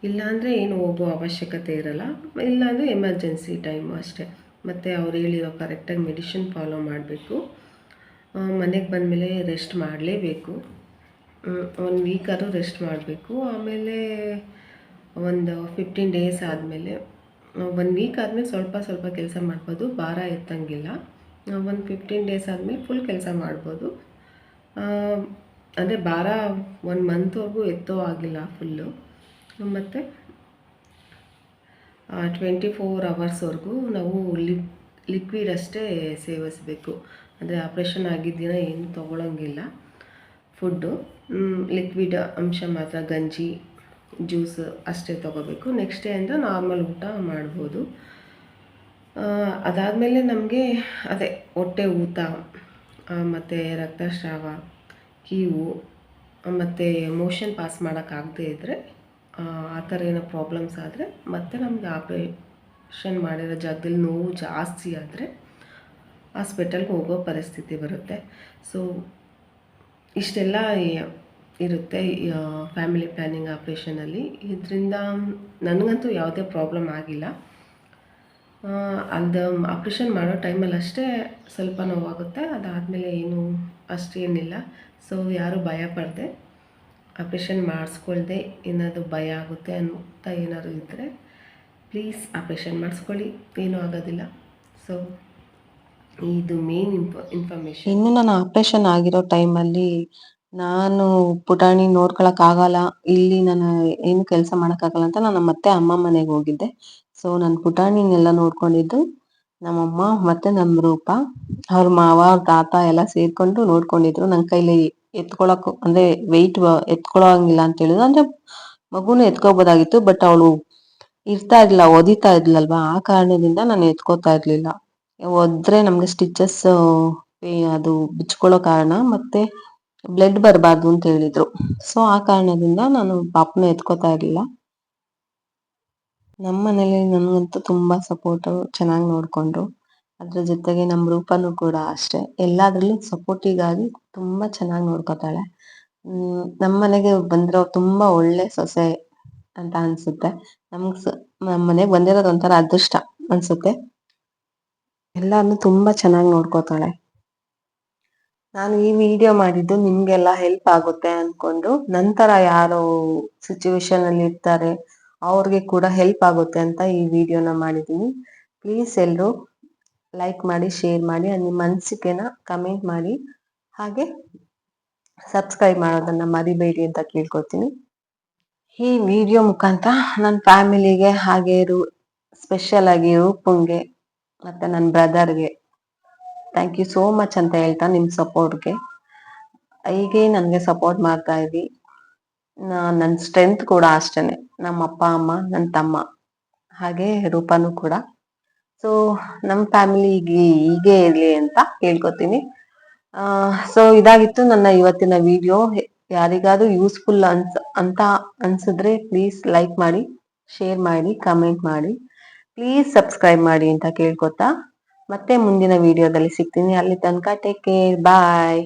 Speaker 3: ಇಲ್ಲಾಂದರೆ ಏನು ಹೋಗೋ ಅವಶ್ಯಕತೆ ಇರಲ್ಲ. ಇಲ್ಲಾಂದರೆ ಎಮರ್ಜೆನ್ಸಿ ಟೈಮು ಅಷ್ಟೇ. ಮತ್ತು ಅವ್ರು ಹೇಳಿರೋ ಕರೆಕ್ಟಾಗಿ ಮೆಡಿಷನ್ ಫಾಲೋ ಮಾಡಬೇಕು. ಮನೆಗೆ ಬಂದಮೇಲೆ ರೆಸ್ಟ್ ಮಾಡಲೇಬೇಕು. ಒನ್ ವೀಕಾದ್ರೂ ರೆಸ್ಟ್ ಮಾಡಬೇಕು. ಆಮೇಲೆ ಒಂದು ಫಿಫ್ಟೀನ್ ಡೇಸ್ ಆದಮೇಲೆ ಒನ್ ವೀಕ್ ಆದಮೇಲೆ ಸ್ವಲ್ಪ ಸ್ವಲ್ಪ ಕೆಲಸ ಮಾಡ್ಬೋದು. ಭಾರ ಎತ್ತಂಗಿಲ್ಲ. ಒಂದು ಫಿಫ್ಟೀನ್ ಡೇಸ್ ಆದಮೇಲೆ ಫುಲ್ ಕೆಲಸ ಮಾಡ್ಬೋದು. ಅಂದರೆ ಭಾರ ಒನ್ ಮಂತ್ವರೆಗೂ ಎತ್ತೋ ಆಗಿಲ್ಲ ಫುಲ್ಲು ಮತ್ತು ಟ್ವೆಂಟಿ ಫೋರ್ ಅವರ್ಸ್ವರೆಗೂ ನಾವು ಲಿಕ್ ಲಿಕ್ವಿಡ್ ಅಷ್ಟೇ ಸೇವಿಸಬೇಕು. ಅಂದರೆ ಆಪ್ರೇಷನ್ ಆಗಿದ್ದಿನ ಏನು ತೊಗೊಳಂಗಿಲ್ಲ. ಫುಡ್ಡು ಲಿಕ್ವಿಡ್ ಅಂಶ ಮಾತ್ರ, ಗಂಜಿ ಜ್ಯೂಸ್ ಅಷ್ಟೇ ತೊಗೋಬೇಕು. ನೆಕ್ಸ್ಟ್ ಡೇ ಅಂದರೆ ನಾರ್ಮಲ್ ಊಟ ಮಾಡ್ಬೋದು. ಅದಾದಮೇಲೆ ನಮಗೆ ಅದೇ ಹೊಟ್ಟೆ ಊತ ಮತ್ತು ರಕ್ತಸ್ರಾವ, ಕೀವು, ಮತ್ತು ಮೋಷನ್ ಪಾಸ್ ಮಾಡೋಕ್ಕಾಗದೇ ಇದ್ದರೆ ಆ ಥರ ಏನೋ ಪ್ರಾಬ್ಲಮ್ಸ್ ಆದರೆ ಮತ್ತು ನಮಗೆ ಆಪ್ರೇಷನ್ ಮಾಡಿರೋ ಜಾಗದಲ್ಲಿ ನೋವು ಜಾಸ್ತಿ ಆದರೆ ಹಾಸ್ಪಿಟಲ್ಗೆ ಹೋಗೋ ಪರಿಸ್ಥಿತಿ ಬರುತ್ತೆ. ಸೊ ಇಷ್ಟೆಲ್ಲ ಇರುತ್ತೆ ಫ್ಯಾಮಿಲಿ ಪ್ಲ್ಯಾನಿಂಗ್ ಆಪ್ರೇಷನಲ್ಲಿ ಇದರಿಂದ ನನಗಂತೂ ಯಾವುದೇ ಪ್ರಾಬ್ಲಮ್ ಆಗಿಲ್ಲ. ಅದು ಆಪ್ರೇಷನ್ ಮಾಡೋ ಟೈಮಲ್ಲಿ ಅಷ್ಟೇ ಸ್ವಲ್ಪ ನೋವಾಗುತ್ತೆ. ಅದಾದಮೇಲೆ ಏನು ಅಷ್ಟೇನಿಲ್ಲ. ಸೊ ಯಾರೂ ಭಯ ಪಡದೆ. ಆಪ್ರೇಷನ್ ಮಾಡಿಸ್ಕೊಳ್ದೆ. ಏನಾದರೂ ಭಯ ಆಗುತ್ತೆ ಅಂತ ಏನಾದರೂ ಇದ್ದರೆ ಪ್ಲೀಸ್ ಆಪ್ರೇಷನ್ ಮಾಡಿಸ್ಕೊಳ್ಳಿ. ಏನೂ ಆಗೋದಿಲ್ಲ. ಸೊ ಇದು ಮೇನ್ ಇನ್ಫಾರ್ಮೇಶನ್
Speaker 1: ಇನ್ನು ನಾನು ಆಪರೇಷನ್ ಆಗಿರೋ ಟೈಮಲ್ಲಿ ನಾನು ಪುಟಾಣಿ ನೋಡ್ಕೊಳಕ್ ಆಗಲ್ಲ ಇಲ್ಲಿ ನಾನು ಏನು ಕೆಲಸ ಮಾಡಕ್ಕಾಗಲ್ಲ ಅಂತ ನಾನು ಮತ್ತೆ ಅಮ್ಮ ಮನೆಗೆ ಹೋಗಿದ್ದೆ. ಸೊ ನಾನು ಪುಟಾಣಿನೆಲ್ಲ ನೋಡ್ಕೊಂಡಿದ್ದು. ನಮ್ಮಮ್ಮ ಮತ್ತೆ ನಮ್ ರೂಪ, ಅವ್ರ ಮಾವ, ಅವ್ರ ತಾತ ಎಲ್ಲ ಸೇರ್ಕೊಂಡು ನೋಡ್ಕೊಂಡಿದ್ರು. ನನ್ ಕೈಲಿ ಎತ್ಕೊಳಕ್, ಅಂದ್ರೆ ವೆಯ್ಟ್ ಎತ್ಕೊಳಂಗಿಲ್ಲ ಅಂತ ಹೇಳಿದ್ರು. ಅಂದ್ರೆ ಮಗುನು ಎತ್ಕೋಬೋದಾಗಿತ್ತು ಬಟ್ ಅವಳು ಇರ್ತಾ ಇರ್ಲಿಲ್ಲ ಒದಿತಾ ಇದ್ಲಲ್ವಾ? ಆ ಕಾರಣದಿಂದ ನಾನು ಎತ್ಕೋತಾ ಇರ್ಲಿಲ್ಲ. ಒದ್ರೆ ನಮ್ಗೆ ಸ್ಟಿಚಸ್ ಅದು ಬಿಚ್ಕೊಳ್ಳೋ ಕಾರಣ ಮತ್ತೆ ಬ್ಲಡ್ ಬರಬಾರ್ದು ಅಂತ ಹೇಳಿದ್ರು. ಸೊ ಆ ಕಾರಣದಿಂದ ನಾನು ಪಾಪನ ಎತ್ಕೋತಾ ಇರ್ಲಿಲ್ಲ. ನಮ್ಮ ಮನೇಲಿ ನನ್ಗಂತೂ ತುಂಬಾ ಸಪೋರ್ಟ್ ಚೆನ್ನಾಗಿ ನೋಡ್ಕೊಂಡ್ರು. ಅದ್ರ ಜೊತೆಗೆ ನಮ್ ರೂಪನೂ ಕೂಡ ಅಷ್ಟೇ. ಎಲ್ಲಾದ್ರಲ್ಲೂ ಸಪೋರ್ಟಿಗಾಗಿ ತುಂಬಾ ಚೆನ್ನಾಗಿ ನೋಡ್ಕೊತಾಳೆ. ನಮ್ಮ ನಮ್ ಮನೆಗೆ ಬಂದಿರೋ ತುಂಬಾ ಒಳ್ಳೆ ಸೊಸೆ ಅಂತ ಅನ್ಸುತ್ತೆ. ನಮ್ಗ್ ನಮ್ಮ ನಮ್ ಮನೆಗ್ ಬಂದಿರೋದ್ ಒಂಥರ ಅದೃಷ್ಟ ಅನ್ಸುತ್ತೆ. ಎಲ್ಲಾರ್ನು ತುಂಬಾ ಚೆನ್ನಾಗಿ ನೋಡ್ಕೋತಾಳೆ. ನಾನು ಈ ವಿಡಿಯೋ ಮಾಡಿದ್ದು ನಿಮ್ಗೆಲ್ಲ ಹೆಲ್ಪ್ ಆಗುತ್ತೆ ಅನ್ಕೊಂಡು ನಂತರ ಯಾರು ಸಿಚುವೇಶನ್ ಅಲ್ಲಿ ಇರ್ತಾರೆ, ಅವ್ರಿಗೆ ಕೂಡ ಹೆಲ್ಪ್ ಆಗುತ್ತೆ ಅಂತ ಈ ವಿಡಿಯೋನ ಮಾಡಿದೀನಿ ಪ್ಲೀಸ್ ಎಲ್ಲರೂ ಲೈಕ್ ಮಾಡಿ ಶೇರ್ ಮಾಡಿ ನಿಮ್ಮ ಅನಿಸಿಕೆನ ಕಮೆಂಟ್ ಮಾಡಿ, ಹಾಗೆ ಸಬ್ಸ್ಕ್ರೈಬ್ ಮಾಡೋದನ್ನ ಮರಿಬೇಡಿ ಅಂತ ಕೇಳ್ಕೊತೀನಿ. ಈ ವಿಡಿಯೋ ಮುಖಾಂತರ ನನ್ನ ಫ್ಯಾಮಿಲಿಗೆ ಹಾಗೆ ಸ್ಪೆಷಲ್ ಆಗಿ ರೂಪಂಗೆ ಮತ್ತೆ ನನ್ನ ಬ್ರದರ್ಗೆ ಥ್ಯಾಂಕ್ ಯು ಸೋ ಮಚ್ ಅಂತ ಹೇಳ್ತಾ ನಿಮ್ ಸಪೋರ್ಟ್ಗೆ ಹೀಗೆ ನನಗೆ ಸಪೋರ್ಟ್ ಮಾಡ್ತಾ ಇದ್ವಿ ನನ್ನ ಸ್ಟ್ರೆಂತ್ ಕೂಡ ಅಷ್ಟೇನೆ. ನಮ್ಮ ಅಪ್ಪ, ಅಮ್ಮ ನನ್ನ ತಮ್ಮ. ಹಾಗೆ ರೂಪಾನು ಕೂಡ. ಸೊ ನಮ್ಮ ಫ್ಯಾಮಿಲಿ ಹೀಗೆ ಇರ್ಲಿ ಅಂತ ಹೇಳ್ಕೊತೀನಿ ಸೊ ಇದಾಗಿತ್ತು ನನ್ನ ಇವತ್ತಿನ ವಿಡಿಯೋ ಯಾರಿಗಾದ್ರೂ ಯೂಸ್ಫುಲ್ ಅನ್ಸ್, ಅಂತ ಅನ್ಸಿದ್ರೆ ಪ್ಲೀಸ್ ಲೈಕ್ ಮಾಡಿ ಶೇರ್ ಮಾಡಿ ಕಮೆಂಟ್ ಮಾಡಿ. ಪ್ಲೀಸ್ ಸಬ್ಸ್ಕ್ರೈಬ್ ಮಾಡಿ ಅಂತ ಕೇಳ್ಕೊತಾ ಮತ್ತೆ ಮುಂದಿನ ವಿಡಿಯೋದಲ್ಲಿ ಸಿಗ್ತೀನಿ. ಅಲ್ಲಿ ತನಕ ಟೇಕ್ ಕೇರ್ ಬಾಯ್